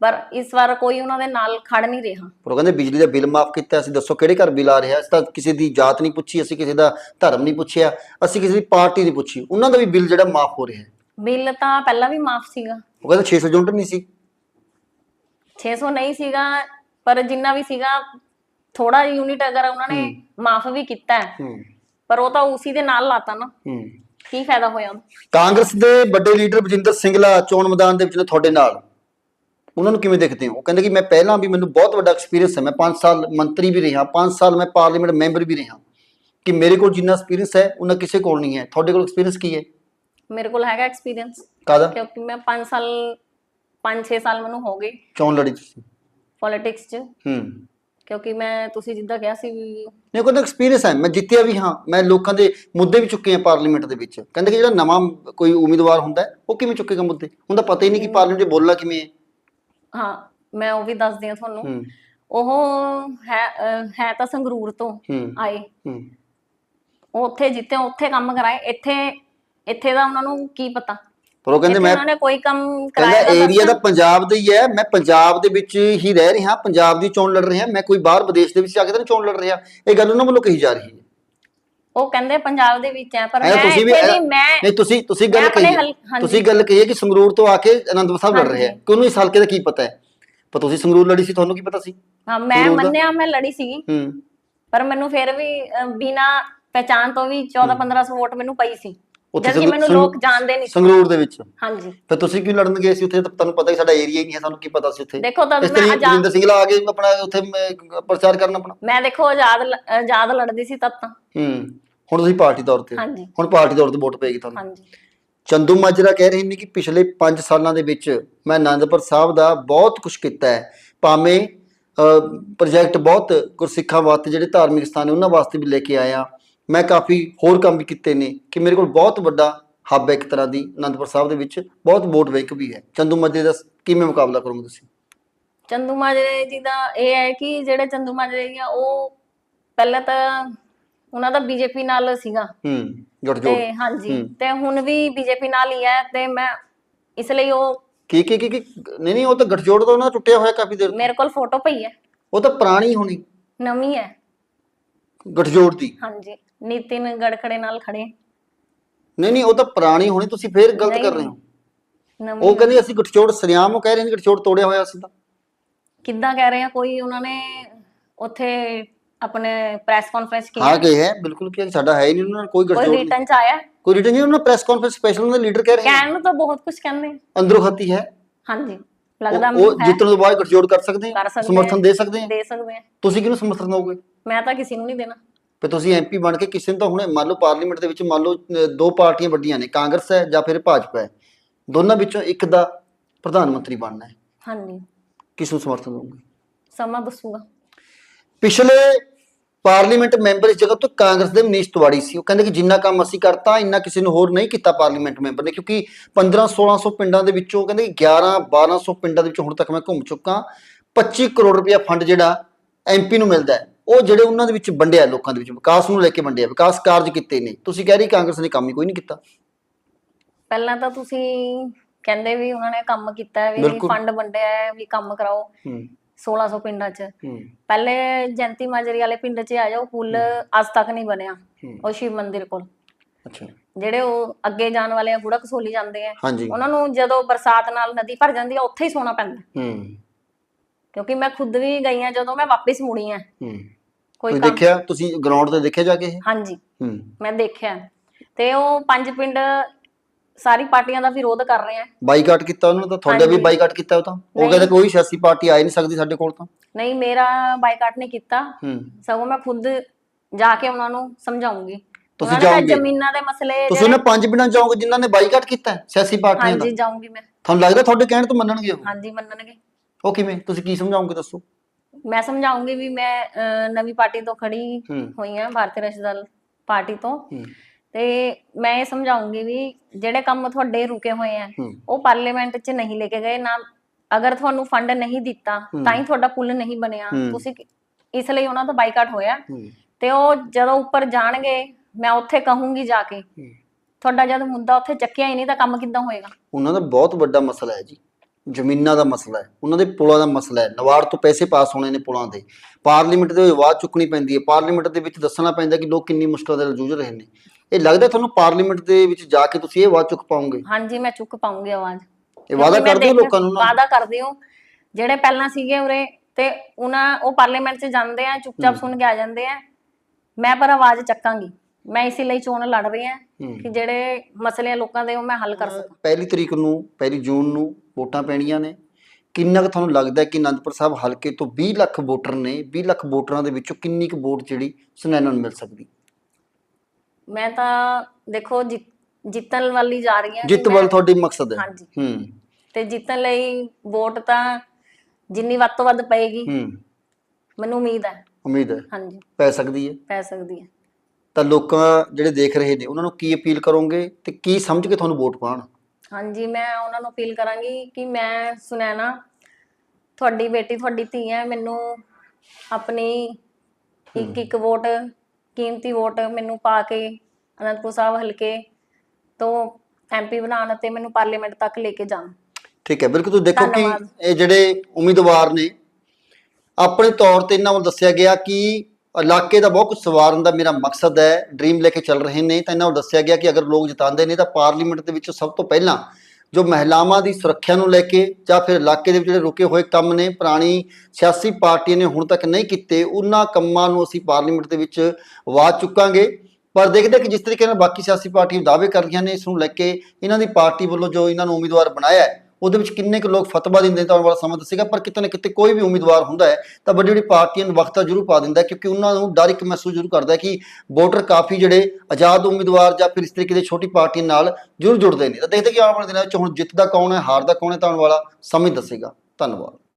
ਪਰ ਇਸ ਵਾਰ ਕੋਈ ਉਹਨਾਂ ਦੇ ਨਾਲ ਖੜ ਨਹੀਂ ਰਿਹਾ। ਪਰ ਉਹ ਕਹਿੰਦੇ ਬਿਜਲੀ ਦਾ ਬਿੱਲ ਮਾਫ ਕੀਤਾ ਅਸੀਂ ਦੱਸੋ ਕਿਹੜੇ ਘਰ ਬਿੱਲ ਆ ਰਿਹਾ ਅਸੀਂ ਤਾਂ ਕਿਸੇ ਦੀ ਜਾਤ ਨਹੀਂ ਪੁੱਛੀ ਅਸੀਂ ਕਿਸੇ ਦਾ ਧਰਮ ਨਹੀਂ ਪੁੱਛਿਆ ਅਸੀਂ ਕਿਸੇ ਦੀ ਪਾਰਟੀ ਨਹੀਂ ਪੁੱਛੀ। ਉਹਨਾਂ ਦਾ ਵੀ ਬਿੱਲ ਜਿਹੜਾ ਮਾਫ ਹੋ ਰਿਹਾ ਹੈ। ਬਿੱਲ ਤਾਂ ਪਹਿਲਾਂ ਵੀ ਮਾਫ ਸੀਗਾ। ਉਹ ਕਹਿੰਦਾ 600 ਯੂਨਿਟ ਨਹੀਂ ਸੀ। 600 ਨਹੀਂ ਸੀਗਾ ਪਰ ਜਿੰਨਾ ਵੀ ਸੀਗਾ ਥੋੜਾ ਯੂਨਿਟ ਅਗਰ ਉਹਨਾਂ ਨੇ ਮਾਫ ਵੀ ਕੀਤਾ ਹੈ, ਪਰ ਉਹ ਤਾਂ ਉਸੇ ਦੇ ਨਾਲ ਲਾਤਾ ਨਾ। ਕੀ ਫਾਇਦਾ ਹੋਇਆ? ਕਾਂਗਰਸ ਦੇ ਵੱਡੇ ਲੀਡਰ ਬਜਿੰਦਰ ਸਿੰਗਲਾ ਚੋਣ ਮੈਦਾਨ ਦੇ ਵਿੱਚ ਨੇ ਤੁਹਾਡੇ ਨਾਲ। ਉਹਨਾਂ ਨੂੰ ਕਿਵੇਂ ਦੇਖਦੇ ਹੋ? ਉਹ ਕਹਿੰਦੇ ਕਿ ਮੈਂ ਪਹਿਲਾਂ ਵੀ ਮੈਨੂੰ ਬਹੁਤ ਵੱਡਾ ਐਕਸਪੀਰੀਅੰਸ ਹੈ। ਮੈਂ 5 ਸਾਲ ਮੰਤਰੀ ਵੀ ਰਿਹਾ 5 ਸਾਲ ਮੈਂ ਪਾਰਲੀਮੈਂਟ ਮੈਂਬਰ ਵੀ ਰਿਹਾ। ਕਿ ਮੇਰੇ ਕੋਲ ਜਿੰਨਾ ਐਕਸਪੀਰੀਅੰਸ ਹੈ ਉਹਨਾਂ ਕਿਸੇ ਕੋਲ ਨਹੀਂ ਹੈ। ਤੁਹਾਡੇ ਕੋਲ ਐਕਸਪੀਰੀਅੰਸ ਕੀ ਹੈ? ਮੇਰੇ ਕੋਲ ਹੈਗਾ ਐਕਸਪੀਰੀਅੰਸ ਕਾਦਾ ਕਿਉਂਕਿ ਮੈਂ 5 ਸਾਲ 5-6 ਸਾਲ ਮੈਨੂੰ ਹੋ ਗਏ। ਚੋਣ ਲੜੀ ਤੁਸੀਂ ਪੋਲਿਟਿਕਸ 'ਚ। ਹੂੰ। ਕਿਉਂਕਿ ਮੈਂ ਤੁਸੀਂ ਜਿੱਦਾਂ ਕਿਹਾ ਸੀ ਵੀ ਨਹੀਂ ਕੋਈ ਐਕਸਪੀਰੀਅੰਸ ਹੈ ਮੈਂ ਜਿੱਤਿਆ ਵੀ ਹਾਂ ਮੈਂ ਲੋਕਾਂ ਦੇ ਮੁੱਦੇ ਵੀ ਚੁੱਕੇ ਆ ਪਾਰਲੀਮੈਂਟ ਦੇ ਵਿੱਚ। ਕਹਿੰਦੇ ਕਿ ਜਿਹੜਾ ਨਵਾਂ ਕੋਈ ਉਮੀਦਵਾਰ ਹੁੰਦਾ ਹੈ, ਉਹ ਕਿਵੇਂ ਚੁੱਕੇਗਾ ਮੁੱਦੇ? ਉਹਦਾ ਪਤਾ ਹੀ ਨਹੀਂ ਕਿ ਪਾਰਲੀਮੈਂਟ 'ਚ ਬੋਲਣਾ ਕਿਵੇਂ ਹੈ। ਹਾਂ ਮੈਂ ਉਹ ਵੀ ਦੱਸਦੀ ਹਾਂ ਤੁਹਾਨੂੰ। ਹੂੰ। ਉਹ ਹੈ ਅਹ ਹੈ ਤਾਂ ਸੰਗਰੂਰ ਤੋਂ ਹੂੰ। ਆਏ। ਹੂੰ। ਉਹ ਉੱਥੇ ਜਿੱਤੇ ਉੱਥੇ ਕੰਮ ਕਰਾਏ। ਇੱਥੇ ਇੱਥੇ ਦਾ ਉਹਨਾਂ ਨੂੰ ਕੀ ਪਤਾ? ਪਰ ਉਹ ਕਹਿੰਦੇ ਮੈਂ ਉਹਨਾਂ ਨੇ ਕੋਈ ਕੰਮ ਕਹਿੰਦਾ ਕਰਾਇਆ ਤਾਂ ਏਰੀਆ ਦੱਸਣ। ਪੰਜਾਬ ਦਾ ਹੀ ਹੈ। ਮੈਂ ਪੰਜਾਬ ਦੇ ਵਿੱਚ ਹੀ ਰਹਿ ਰਿਹਾ ਪੰਜਾਬ ਦੀ ਚੋਣ ਲੜ ਰਿਹਾ। ਮੈਂ ਕੋਈ ਬਾਹਰ ਵਿਦੇਸ਼ ਦੇ ਵਿੱਚ ਜਾ ਕੇ ਤਾਂ ਨਹੀਂ ਚੋਣ ਲੜ ਰਿਹਾ। ਇਹ ਗੱਲ ਉਹਨਾਂ ਵੱਲੋਂ ਕਹੀ ਜਾ ਰਹੀ ਹੈ। ਉਹ ਕਹਿੰਦੇ ਪੰਜਾਬ ਦੇ ਵਿੱਚ ਹੈ ਪਰ ਮੈਂ ਤੁਸੀਂ ਵੀ ਮੈਂ ਨਹੀਂ ਤੁਸੀਂ ਤੁਸੀਂ ਗੱਲ ਕਹੀ। ਤੁਸੀਂ ਗੱਲ ਕਹੀ ਹੈ ਕਿ ਸੰਗਰੂਰ ਤੋਂ ਆ ਕੇ ਅਨੰਦਪੁਰ ਸਾਹਿਬ ਲੜ ਰਿਹਾ। ਕਿ ਉਹਨੂੰ ਇਸ ਹਲਕੇ ਦਾ ਕੀ ਪਤਾ ਹੈ? ਪਰ ਤੁਸੀਂ ਸੰਗਰੂਰ ਲੜੀ ਸੀ ਤੁਹਾਨੂੰ ਕੀ ਪਤਾ ਸੀ? ਹਾਂ ਮੈਂ ਮੰਨਿਆ ਮੈਂ ਲੜੀ ਸੀਗੀ। ਹੂੰ। ਪਰ ਮੈਨੂੰ ਫਿਰ ਵੀ ਬਿਨਾਂ ਪਹਿਚਾਣ ਤੋਂ ਵੀ 14 1500 ਵੋਟ ਮੈਨੂੰ ਪਈ ਸੀ। ਉੱਥੇ ਜਦ ਕਿ ਮੈਨੂੰ ਲੋਕ ਜਾਣਦੇ ਨਹੀਂ ਸੰਗਰੂਰ ਦੇ ਵਿੱਚ। ਹਾਂਜੀ। ਫਿਰ ਤੁਸੀਂ ਕਿਉਂ ਲੜਨ ਗਏ ਸੀ ਉੱਥੇ? ਤਾਂ ਤੁਹਾਨੂੰ ਪਤਾ ਹੀ ਸਾਡਾ ਏਰੀਆ ਹੀ ਨਹੀਂ ਹੈ ਸਾਨੂੰ ਕੀ ਪਤਾ ਸੀ ਉੱਥੇ? ਦੇਖੋ ਇਸ ਮੈਂ ਆਜ਼ਾਦ ਜਿੰਦਰ ਸਿੰਘਲਾ ਆ ਕੇ ਆਪਣਾ ਉੱਥੇ ਪ੍ਰਚਾਰ ਕਰਨਾ ਆਪਣਾ। ਮੈਂ ਦੇਖੋ ਆਜ਼ਾਦ ਲ- ਆਜ਼ਾਦ ਲੜਦੀ ਸੀ ਤਦ ਤਾਂ। ਹੂੰ। ਹੁਣ ਤੁਸੀਂ ਪਾਰਟੀ ਤੌਰ ਤੇ ਹਾਂਜੀ। ਹੁਣ ਪਾਰਟੀ ਤੌਰ ਤੇ ਵੋਟ ਪਏਗੀ ਤੁਹਾਨੂੰ। ਹਾਂਜੀ। ਚੰਦੂ ਮਾਜਰਾ ਕਹਿ ਰਹੇ ਨੇ ਕਿ ਪਿਛਲੇ 5 ਸਾਲਾਂ ਦੇ ਵਿੱਚ ਮੈਂ ਆਨੰਦਪੁਰ ਸਾਹਿਬ ਦਾ ਬਹੁਤ ਕੁਝ ਕੀਤਾ ਹੈ। ਭਾਵੇਂ ਪ੍ਰੋਜੈਕਟ ਬਹੁਤ ਗੁਰਸਿੱਖਾਂ ਵਾਸਤੇ ਜਿਹੜੇ ਧਾਰਮਿਕ ਸਥਾਨ ਨੇ ਉਹਨਾਂ ਵਾਸਤੇ ਵੀ ਲੈ ਕੇ ਆਇਆ। ਮੈਂ ਕਾਫੀ ਹੋਰ ਕੰਮ ਵੀ ਕੀਤੇ ਨੇ ਕਿ ਮੇਰੇ ਕੋਲ ਬਹੁਤ ਵੱਡਾ ਹੱਬ ਹੈ ਇੱਕ ਤਰ੍ਹਾਂ ਦੀ ਆਨੰਦਪੁਰ ਸਾਹਿਬ ਦੇ ਵਿੱਚ। ਬਹੁਤ ਵੋਟ ਬੈਂਕ ਵੀ ਹੈ। ਚੰਦੂ ਮਾਜਰੇ ਦਾ ਕਿਵੇਂ ਮੁਕਾਬਲਾ ਕਰੋਗੇ ਤੁਸੀਂ? ਚੰਦੂ ਮਾਜਰੇ ਜੀ ਦਾ ਇਹ ਹੈ ਕਿ ਜਿਹੜੇ ਚੰਦੂ ਮਾਜਰੇ ਜੀ ਆ ਉਹ ਪਹਿਲਾਂ ਤਾਂ ਉਹਨਾਂ ਦਾ ਬੀਜੇਪੀ ਨਾਲ ਸੀਗਾ। ਹੂੰ ਜੁੜ ਜੋੜ ਤੇ ਹਾਂਜੀ। ਤੇ ਹੁਣ ਵੀ ਬੀਜੇਪੀ ਨਾਲ ਹੀ ਹੈ ਤੇ ਮੈਂ ਇਸ ਲਈ ਉਹ ਕੀ ਕੀ ਕੀ ਨਹੀਂ ਨਹੀਂ ਉਹ ਤਾਂ ਗਠਜੋੜ ਤੋਂ ਨਾ ਟੁੱਟਿਆ ਹੋਇਆ ਕਾਫੀ ਦੇਰ। ਮੇਰੇ ਕੋਲ ਫੋਟੋ ਪਈ ਹੈ। ਉਹ ਤਾਂ ਪੁਰਾਣੀ ਹੋਣੀ। ਨਵੀਂ ਹੈ। ਗਠਜੋੜ ਦੀ। ਹਾਂਜੀ। ਨਿਤਿਨ ਗੜਖੜੇ ਨਾਲ ਖੜੇ। ਨਹੀਂ ਨਹੀਂ ਉਹ ਤਾਂ ਪੁਰਾਣੀ ਹੋਣੀ ਤੁਸੀਂ ਫੇਰ ਗਲਤ ਕਰ ਰਹੇ ਹੋ। ਨਵੀਂ ਉਹ ਕਹਿੰਦੇ ਅਸੀਂ ਗਠਜੋੜ ਸਰਿਆਮ ਉਹ ਕਹਿ ਰਹੇ ਨੇ ਗਠਜੋੜ ਤੋੜਿਆ ਹੋਇਆ ਸੀ ਤਾਂ। ਕਿੱਦਾਂ ਕਹਿ ਰਹੇ ਆ? ਕੋਈ ਉਹਨਾਂ ਨੇ ਉੱਥੇ ਆਪਣੇ ਪ੍ਰੈਸ ਕਾਨਫਰੰਸ ਹਾਂ ਕੀਤੀ ਗਏ ਹੈ ਬਿਲਕੁਲ ਕਿ ਸਾਡਾ ਹੈ ਹੀ ਨਹੀਂ ਉਹਨਾਂ ਨਾਲ ਕੋਈ ਕੋਈ ਗਠਜੋੜ ਨਹੀਂ। ਰਿਟਰਨ ਚ ਆਇਆ? ਕੋਈ ਰਿਟਨ ਨਹੀਂ ਉਹਨਾਂ ਪ੍ਰੈਸ ਕਾਨਫਰੰਸ ਸਪੈਸ਼ਲ ਉਹਨਾਂ ਦੇ ਲੀਡਰ ਕਹਿ ਰਹੇ ਨੇ। ਕਹਿਣ ਨੂੰ ਤਾਂ ਬਹੁਤ ਕੁਝ ਕਹਿੰਦੇ। ਅੰਦਰੋਂ ਖੱਤੀ ਹੈ। ਹਾਂਜੀ ਲੱਗਦਾ ਉਹ- ਮੈਨੂੰ ਉਹ ਹੈ। ਜਿੱਤਣ ਤੋਂ ਬਾਅਦ ਗਠਜੋੜ ਕਰ ਸਕਦੇ ਕਰ ਆ ਸਕਦੇ ਸਮਰਥਨ। ਦੇ ਸਕਦੇ ਆ। ਦੇ ਸਕਦੇ ਆ। ਤੁਸੀਂ ਕਿਹਨੂੰ ਸਮਰਥਨ ਦਿਓਗੇ? ਮੈਂ ਤਾਂ ਕਿਸੇ ਨੂੰ ਨਹੀਂ ਦੇਣਾ। ਤੇ ਤੁਸੀਂ ਐਮਪੀ ਬਣ ਕੇ ਕਿਸੇ ਨੂੰ ਤਾਂ ਹੁਣ ਮੰਨ ਲਓ ਪਾਰਲੀਮੈਂਟ ਦੇ ਵਿੱਚ ਮੰਨ ਲਓ ਅਹ, ਦੋ ਪਾਰਟੀਆਂ ਵੱਡੀਆਂ ਨੇ ਕਾਂਗਰਸ ਹੈ ਜਾਂ ਫਿਰ ਭਾਜਪਾ ਹੈ। ਦੋਨਾਂ ਵਿੱਚੋਂ ਇੱਕ ਦਾ ਪ੍ਰਧਾਨ ਮੰਤਰੀ ਬਣਨਾ ਹੈ। ਹਾਂਜੀ। ਕਿਸ ਨੂੰ ਸਮਰਥਨ ਦੋਗੇ ਸਮਾਂ ਦੱਸੂਗਾ। ਪਿਛਲੇ ਪਾਰਲੀਮੈਂਟ ਮੈਂਬਰ ਇਸ ਜਗ੍ਹਾ ਤੋਂ ਕਾਂਗਰਸ ਦੇ ਮਨੀਸ਼ ਤਿਵਾੜੀ ਸੀ। ਉਹ ਕਹਿੰਦੇ ਕਿ ਜਿੰਨਾ ਕੰਮ ਅਸੀਂ ਕਰਤਾ ਇੰਨਾ ਕਿਸੇ ਨੇ ਹੋਰ ਨਹੀਂ ਕੀਤਾ ਪਾਰਲੀਮੈਂਟ ਮੈਂਬਰ ਨੇ। ਕਿਉਂਕਿ 15 1600 ਪਿੰਡਾਂ ਦੇ ਵਿੱਚੋਂ ਕਹਿੰਦੇ ਕਿ 11 1200 ਪਿੰਡਾਂ ਦੇ ਵਿੱਚੋਂ ਹੁਣ ਤੱਕ ਮੈਂ ਘੁੰਮ ਚੁੱਕਾ। 25 ਕਰੋੜ ਰੁਪਇਆ ਫੰਡ ਜਿਹੜਾ ਐਮਪੀ ਨੂੰ ਮਿਲਦਾ ਹੈ। ਉਹ ਜਿਹੜੇ ਉਹਨਾਂ ਦੇ ਵਿੱਚ ਵੰਡਿਆ ਲੋਕਾਂ ਦੇ ਵਿੱਚ ਵਿਕਾਸ ਨੂੰ ਲੈ ਕੇ ਵੰਡਿਆ ਵਿਕਾਸ ਕਾਰਜ ਕੀਤੇ ਨੇ। ਤੁਸੀਂ ਕਹਿ ਰਹੀ ਕਾਂਗਰਸ ਨੇ ਕੰਮ ਹੀ ਕੋਈ ਨਹੀਂ ਕੀਤਾ। ਪਹਿਲਾਂ ਤਾਂ ਤੁਸੀਂ ਕਹਿੰਦੇ ਵੀ ਉਹਨਾਂ ਨੇ ਕੰਮ ਕੀਤਾ ਹੈ ਵੀ ਬਿਲਕੁਲ। ਫੰਡ ਵੰਡਿਆ ਹੈ ਵੀ ਕੰਮ ਕਰਾਓ। ਹੂੰ। 1600 ਪਿੰਡਾਂ 'ਚ। ਹੂੰ। ਪਹਿਲੇ ਜੈਂਤੀ ਮਾਜਰੀ ਵਾਲੇ ਪਿੰਡ 'ਚ ਆ ਜਾਓ ਪੁਲ ਅੱਜ ਤੱਕ ਨਹੀਂ ਬਣਿਆ ਹੂੰ। ਉਹ ਸ਼ਿਵ ਮੰਦਿਰ ਕੋਲ। ਅੱਛਾ। ਜਿਹੜੇ ਉਹ ਅੱਗੇ ਜਾਣ ਵਾਲੇ ਆ ਗੁੜਾ ਕਸੋਲੀ ਜਾਂਦੇ ਆ ਹਾਂਜੀ। ਉਹਨਾਂ ਨੂੰ ਜਦੋਂ ਬਰਸਾਤ ਨਾਲ ਨਦੀ ਭਰ ਜਾਂਦੀ ਆ ਉੱਥੇ ਹੀ ਸੋਣਾ ਪੈਂਦਾ। ਹੂੰ। ਕਿਉਂਕਿ ਮੈਂ ਖੁਦ ਵੀ ਗਈ ਆ ਜਦੋਂ ਮੈਂ ਵਾਪਸ ਮੁੜੀ ਆ। ਹੂੰ। ਕੋਈ ਕੰਮ ਦੇਖਿਆ? ਤੁਸੀਂ ਗਰਾਊਂਡ ਤੇ ਦੇਖਿਆ ਜਾ ਕੇ ਇਹ? ਹਾਂਜੀ। ਹੂੰ। ਮੈਂ ਦੇਖਿਆ। ਤੇ ਉਹ ਪੰਜ ਪਿੰਡ ਸਾਰੀ ਪਾਰਟੀਆਂ ਦਾ ਵਿਰੋਧ ਕਰ ਰਹੇ ਆ। ਬਾਈਕਾਟ ਕੀਤਾ ਉਹਨਾਂ ਨੇ ਤਾਂ? ਤੁਹਾਡਾ ਵੀ ਹਾਂਜੀ। ਬਾਈਕਾਟ ਕੀਤਾ ਉਹ ਤਾਂ? ਉਹ ਨਹੀਂ। ਕਹਿੰਦੇ ਕੋਈ ਸਿਆਸੀ ਪਾਰਟੀ ਆ ਹੀ ਨਹੀਂ ਸਕਦੀ ਸਾਡੇ ਕੋਲ ਤਾਂ। ਨਹੀਂ ਮੇਰਾ ਬਾਈਕਾਟ ਨਹੀਂ ਕੀਤਾ। ਹੂੰ। ਸਗੋਂ ਮੈਂ ਖੁਦ ਜਾ ਕੇ ਉਹਨਾਂ ਨੂੰ ਸਮਝਾਉਂਗੀ। ਤੁਸੀਂ ਉਹਨਾਂ ਨੇ ਜਾਓਗੇ? ਜ਼ਮੀਨਾਂ ਦੇ ਮਸਲੇ ਤੁਸੀਂ ਉਹਨਾਂ ਪੰਜ ਪਿੰਡਾਂ ਜਾਓਗੇ ਜਿਨ੍ਹਾਂ ਨੇ ਬਾਈਕਾਟ ਕੀਤਾ ਹੈ, ਸਿਆਸੀ ਪਾਰਟੀਆਂ ਦਾ? ਹਾਂਜੀ ਜਾਊਂਗੀ ਮੈਂ। ਤੁਹਾਨੂੰ ਲੱਗਦਾ ਤੁਹਾਡੇ ਕਹਿਣ ਤੋਂ ਮੰਨਣਗੇ ਉਹ? ਹਾਂਜੀ ਮੰਨਣਗੇ। ਉਹ ਕਿਵੇਂ? ਤੁਸੀਂ ਕੀ ਸਮਝਾਓਗੇ ਦੱਸੋ? ਮੈਂ ਸਮਝਾਉਂਗੀ ਵੀ ਮੈਂ ਅਹ, ਨਵੀਂ ਪਾਰਟੀ ਤੋਂ ਖੜੀ ਹੂੰ। ਹੋਈ ਹਾਂ ਭਾਰਤੀ ਰਾਸ਼ਟਰੀ ਦਲ ਪਾਰਟੀ ਤੋਂ। ਹੂੰ। ਤੇ ਮੈਂ ਇਹ ਸਮਝਾਉਂਗੀ ਵੀ ਜਿਹੜੇ ਕੰਮ ਤੁਹਾਡੇ ਰੁਕੇ ਹੋਏ ਆ ਹੂੰ। ਉਹ ਪਾਰਲੀਮੈਂਟ 'ਚ ਨਹੀਂ ਲੈ ਕੇ ਗਏ। ਨਾ ਅਗਰ ਤੁਹਾਨੂੰ ਫੰਡ ਨਹੀਂ ਦਿੱਤਾ। ਤਾਂ ਹੀ ਤੁਹਾਡਾ ਪੁੱਲ ਨਹੀਂ ਬਣਿਆ। ਹੂੰ। ਤੁਸੀਂ ਕਿ- ਇਸ ਲਈ ਉਹਨਾਂ ਦਾ ਬਾਈਕਾਟ ਹੋਇਆ। ਹੂੰ। ਤੇ ਉਹ ਜਦੋਂ ਉੱਪਰ ਜਾਣਗੇ ਮੈਂ ਉੱਥੇ ਕਹੂੰਗੀ ਜਾ ਕੇ। ਹੂੰ। ਤੁਹਾਡਾ ਜਦ ਮੁੱਦਾ ਉੱਥੇ ਚੱਕਿਆ ਹੀ ਨਹੀਂ ਤਾਂ ਕੰਮ ਕਿੱਦਾਂ ਹੋਏਗਾ? ਉਹਨਾਂ ਦਾ ਬਹੁਤ ਵੱਡਾ ਮਸਲਾ ਹੈ ਜੀ। ਜ਼ਮੀਨਾਂ ਦਾ ਮਸਲਾ ਹੈ ਉਹਨਾਂ ਦੇ ਪੁਲਾਂ ਦਾ ਮਸਲਾ ਹੈ ਨਵਾਰ ਤੋਂ ਪੈਸੇ ਪਾਸ ਹੋਣੇ ਨੇ ਪੁਲਾਂ ਦੇ। ਪਾਰਲੀਮੈਂਟ ਦੇ ਵਿੱਚ ਆਵਾਜ਼ ਚੁੱਕਣੀ ਪੈਂਦੀ ਹੈ ਪਾਰਲੀਮੈਂਟ ਦੇ ਵਿੱਚ ਦੱਸਣਾ ਪੈਂਦਾ ਕਿ ਲੋਕ ਕਿੰਨੀ ਮੁਸ਼ਕਲਾਂ ਦੇ ਨਾਲ ਜੂਝ ਰਹੇ ਨੇ। ਇਹ ਲੱਗਦਾ ਤੁਹਾਨੂੰ ਪਾਰਲੀਮੈਂਟ ਦੇ ਵਿੱਚ ਜਾ ਕੇ ਤੁਸੀਂ ਇਹ ਆਵਾਜ਼ ਚੁੱਕ ਪਾਓਗੇ? ਹਾਂਜੀ ਮੈਂ ਚੁੱਕ ਪਾਉਂਗੀ ਆਵਾਜ਼। ਇਹ ਵਾਅਦਾ ਕਰਦੇ ਹੋ ਲੋਕਾਂ ਨੂੰ ਨਾ? ਵਾਅਦਾ ਕਰਦੇ ਹੋ। ਜਿਹੜੇ ਪਹਿਲਾਂ ਸੀਗੇ ਉਰੇ ਤੇ ਉਹਨਾਂ ਉਹ ਪਾਰਲੀਮੈਂਟ 'ਚ ਜਾਂਦੇ ਆ ਚੁੱਪਚਾਪ ਸੁਣ ਕੇ ਆ ਜਾਂਦੇ ਆ। ਮੈਂ ਪਰ ਆਵਾਜ਼ ਚੱਕਾਂਗੀ। ਮੈਂ ਇਸੇ ਲਈ ਚੋਣ ਲੜ ਰਹੀ ਹਾਂ। ਕਿ ਜਿਹੜੇ ਮਸਲੇ ਆ ਲੋਕਾਂ ਦੇ ਉਹ ਮੈਂ ਹੱਲ ਕਰ ਸਕਾਂ। ਪਹਿਲੀ ਤਰੀਕ ਨੂੰ ਪਹਿਲੀ ਜੂਨ ਨੂੰ ਵੋਟਾਂ ਪੈਣੀਆਂ ਨੇ। ਕਿੰਨਾ ਕੁ ਤੁਹਾਨੂੰ ਲੱਗਦਾ ਹੈ ਕਿ ਅਨੰਦਪੁਰ ਸਾਹਿਬ ਹਲਕੇ ਤੋਂ 20 ਲੱਖ ਵੋਟਰ ਨੇ 20 ਲੱਖ ਵੋਟਰਾਂ ਦੇ ਵਿੱਚੋਂ ਕਿੰਨੀ ਕੁ ਵੋਟ ਜਿਹੜੀ ਸੁਨੈਣਾ ਨੂੰ ਮਿਲ ਸਕਦੀ? ਮੈਂ ਤਾਂ ਦੇਖੋ ਜਿੱਤਣ ਵਾਲੀ ਜਾ ਰਹੀ ਹਾਂ ਜਿੱਤ ਵੱਲ ਤੁਹਾਡੀ ਮਕਸਦ ਹੈ। ਹਾਂਜੀ। ਹੂੰ। ਤੇ ਜਿੱਤਣ ਲਈ ਵੋਟ ਤਾਂ ਜਿੰਨੀ ਵੱਧ ਤੋਂ ਵੱਧ ਪਏਗੀ। ਹੂੰ। ਮੈਨੂੰ ਉਮੀਦ ਹੈ। ਉਮੀਦ ਹੈ। ਹਾਂਜੀ। ਪੈ ਸਕਦੀ ਹੈ। ਪੈ ਸਕਦੀ ਹੈ। ਤਾਂ ਲੋਕਾਂ ਜਿਹੜੇ ਦੇਖ ਰਹੇ ਨੇ ਉਹਨਾਂ ਨੂੰ ਕੀ ਅਪੀਲ ਕਰੋਗੇ ਤੇ ਕੀ ਸਮਝ ਕੇ ਤੁਹਾਨੂੰ ਵੋਟ ਪਾਣ ਹਾਂਜੀ ਮੈਂ ਉਹਨਾਂ ਨੂੰ ਅਪੀਲ ਕਰਾਂਗੀ ਕਿ ਮੈਂ ਸੁਨੈਣਾ ਤੁਹਾਡੀ ਬੇਟੀ ਤੁਹਾਡੀ ਧੀ ਹੈ ਮੈਨੂੰ ਆਪਣੀ ਇੱਕ ਇੱਕ ਵੋਟ ਕੀਮਤੀ ਵੋਟ ਮੈਨੂੰ ਪਾ ਕੇ ਅਨੰਦਪੁਰ ਸਾਹਿਬ ਹਲਕੇ ਤੋਂ ਐਮਪੀ ਬਣਾਉਣ ਅਤੇ ਮੈਨੂੰ ਪਾਰਲੀਮੈਂਟ ਤੱਕ ਲੈ ਕੇ ਜਾਣ। ਠੀਕ ਹੈ ਬਿਲਕੁਲ ਤੁਸੀਂ ਦੇਖੋ ਕਿ ਧੰਨਵਾਦ। ਇਹ ਜਿਹੜੇ ਉਮੀਦਵਾਰ ਨੇ ਆਪਣੇ ਤੌਰ ਤੇ ਇਹਨਾਂ ਵੱਲ ਦੱਸਿਆ ਗਿਆ ਕਿ ਇਲਾਕੇ ਦਾ ਬਹੁਤ ਕੁਝ ਸਵਾਰਨ ਦਾ ਮੇਰਾ ਮਕਸਦ ਹੈ, ਡ੍ਰੀਮ ਲੈ ਕੇ ਚੱਲ ਰਹੇ ਨੇ। ਤਾਂ ਇਹਨਾਂ ਨੂੰ ਦੱਸਿਆ ਗਿਆ ਕਿ ਅਗਰ ਲੋਕ ਜਿਤਾਉਂਦੇ ਨੇ ਤਾਂ ਪਾਰਲੀਮੈਂਟ ਦੇ ਵਿੱਚ ਸਭ ਤੋਂ ਪਹਿਲਾਂ ਜੋ ਮਹਿਲਾਵਾਂ ਦੀ ਸੁਰੱਖਿਆ ਨੂੰ ਲੈ ਕੇ ਜਾਂ ਫਿਰ ਇਲਾਕੇ ਦੇ ਵਿੱਚ ਜਿਹੜੇ ਰੁਕੇ ਹੋਏ ਕੰਮ ਨੇ, ਪੁਰਾਣੀ ਸਿਆਸੀ ਪਾਰਟੀਆਂ ਨੇ ਹੁਣ ਤੱਕ ਨਹੀਂ ਕੀਤੇ, ਉਹਨਾਂ ਕੰਮਾਂ ਨੂੰ ਅਸੀਂ ਪਾਰਲੀਮੈਂਟ ਦੇ ਵਿੱਚ ਆਵਾਜ਼ ਚੁੱਕਾਂਗੇ। ਪਰ ਦੇਖਦੇ ਕਿ ਜਿਸ ਤਰੀਕੇ ਨਾਲ ਬਾਕੀ ਸਿਆਸੀ ਪਾਰਟੀਆਂ ਦਾਅਵੇ ਕਰ ਰਹੀਆਂ ਨੇ, ਇਸ ਨੂੰ ਲੈ ਕੇ ਇਹਨਾਂ ਦੀ ਪਾਰਟੀ ਵੱਲੋਂ ਜੋ ਇਹਨਾਂ ਨੂੰ ਉਮੀਦਵਾਰ ਬਣਾਇਆ ਹੈ ਉਹਦੇ ਵਿੱਚ ਕਿੰਨੇ ਕੁ ਲੋਕ ਫਤਵਾ ਦਿੰਦੇ ਨੇ ਤਾਂ ਆਉਣ ਵਾਲਾ ਸਮਾਂ ਦੱਸੇਗਾ, ਪਰ ਕਿਤੇ ਨਾ ਕਿਤੇ ਕੋਈ ਵੀ ਉਮੀਦਵਾਰ ਹੁੰਦਾ ਹੈ, ਤਾਂ ਵੱਡੀ ਵੱਡੀ ਪਾਰਟੀਆਂ ਨੂੰ ਵਕਤਾ ਜ਼ਰੂਰ ਪਾ ਦਿੰਦਾ ਕਿਉਂਕਿ ਉਹਨਾਂ ਨੂੰ ਡਰ ਇੱਕ ਮਹਿਸੂਸ ਜ਼ਰੂਰ ਕਰਦਾ ਕਿ ਵੋਟਰ ਕਾਫੀ ਜਿਹੜੇ ਆਜ਼ਾਦ ਉਮੀਦਵਾਰ ਜਾਂ ਫਿਰ ਇਸ ਤਰੀਕੇ ਦੇ ਛੋਟੀ ਪਾਰਟੀਆਂ ਨਾਲ ਜ਼ਰੂਰ ਜੁੜਦੇ ਨੇ। ਤਾਂ ਦੇਖਦੇ ਕਿ ਆਉਣ ਵਾਲੇ ਦਿਨਾਂ ਵਿੱਚ ਹੁਣ ਜਿੱਤ ਦਾ ਕੌਣ ਹੈ ਹਾਰ ਦਾ ਕੌਣ ਹੈ ਤਾਂ ਆਉਣ ਵਾਲਾ ਸਮਾਂ ਦੱਸੇਗਾ। ਧੰਨਵਾਦ।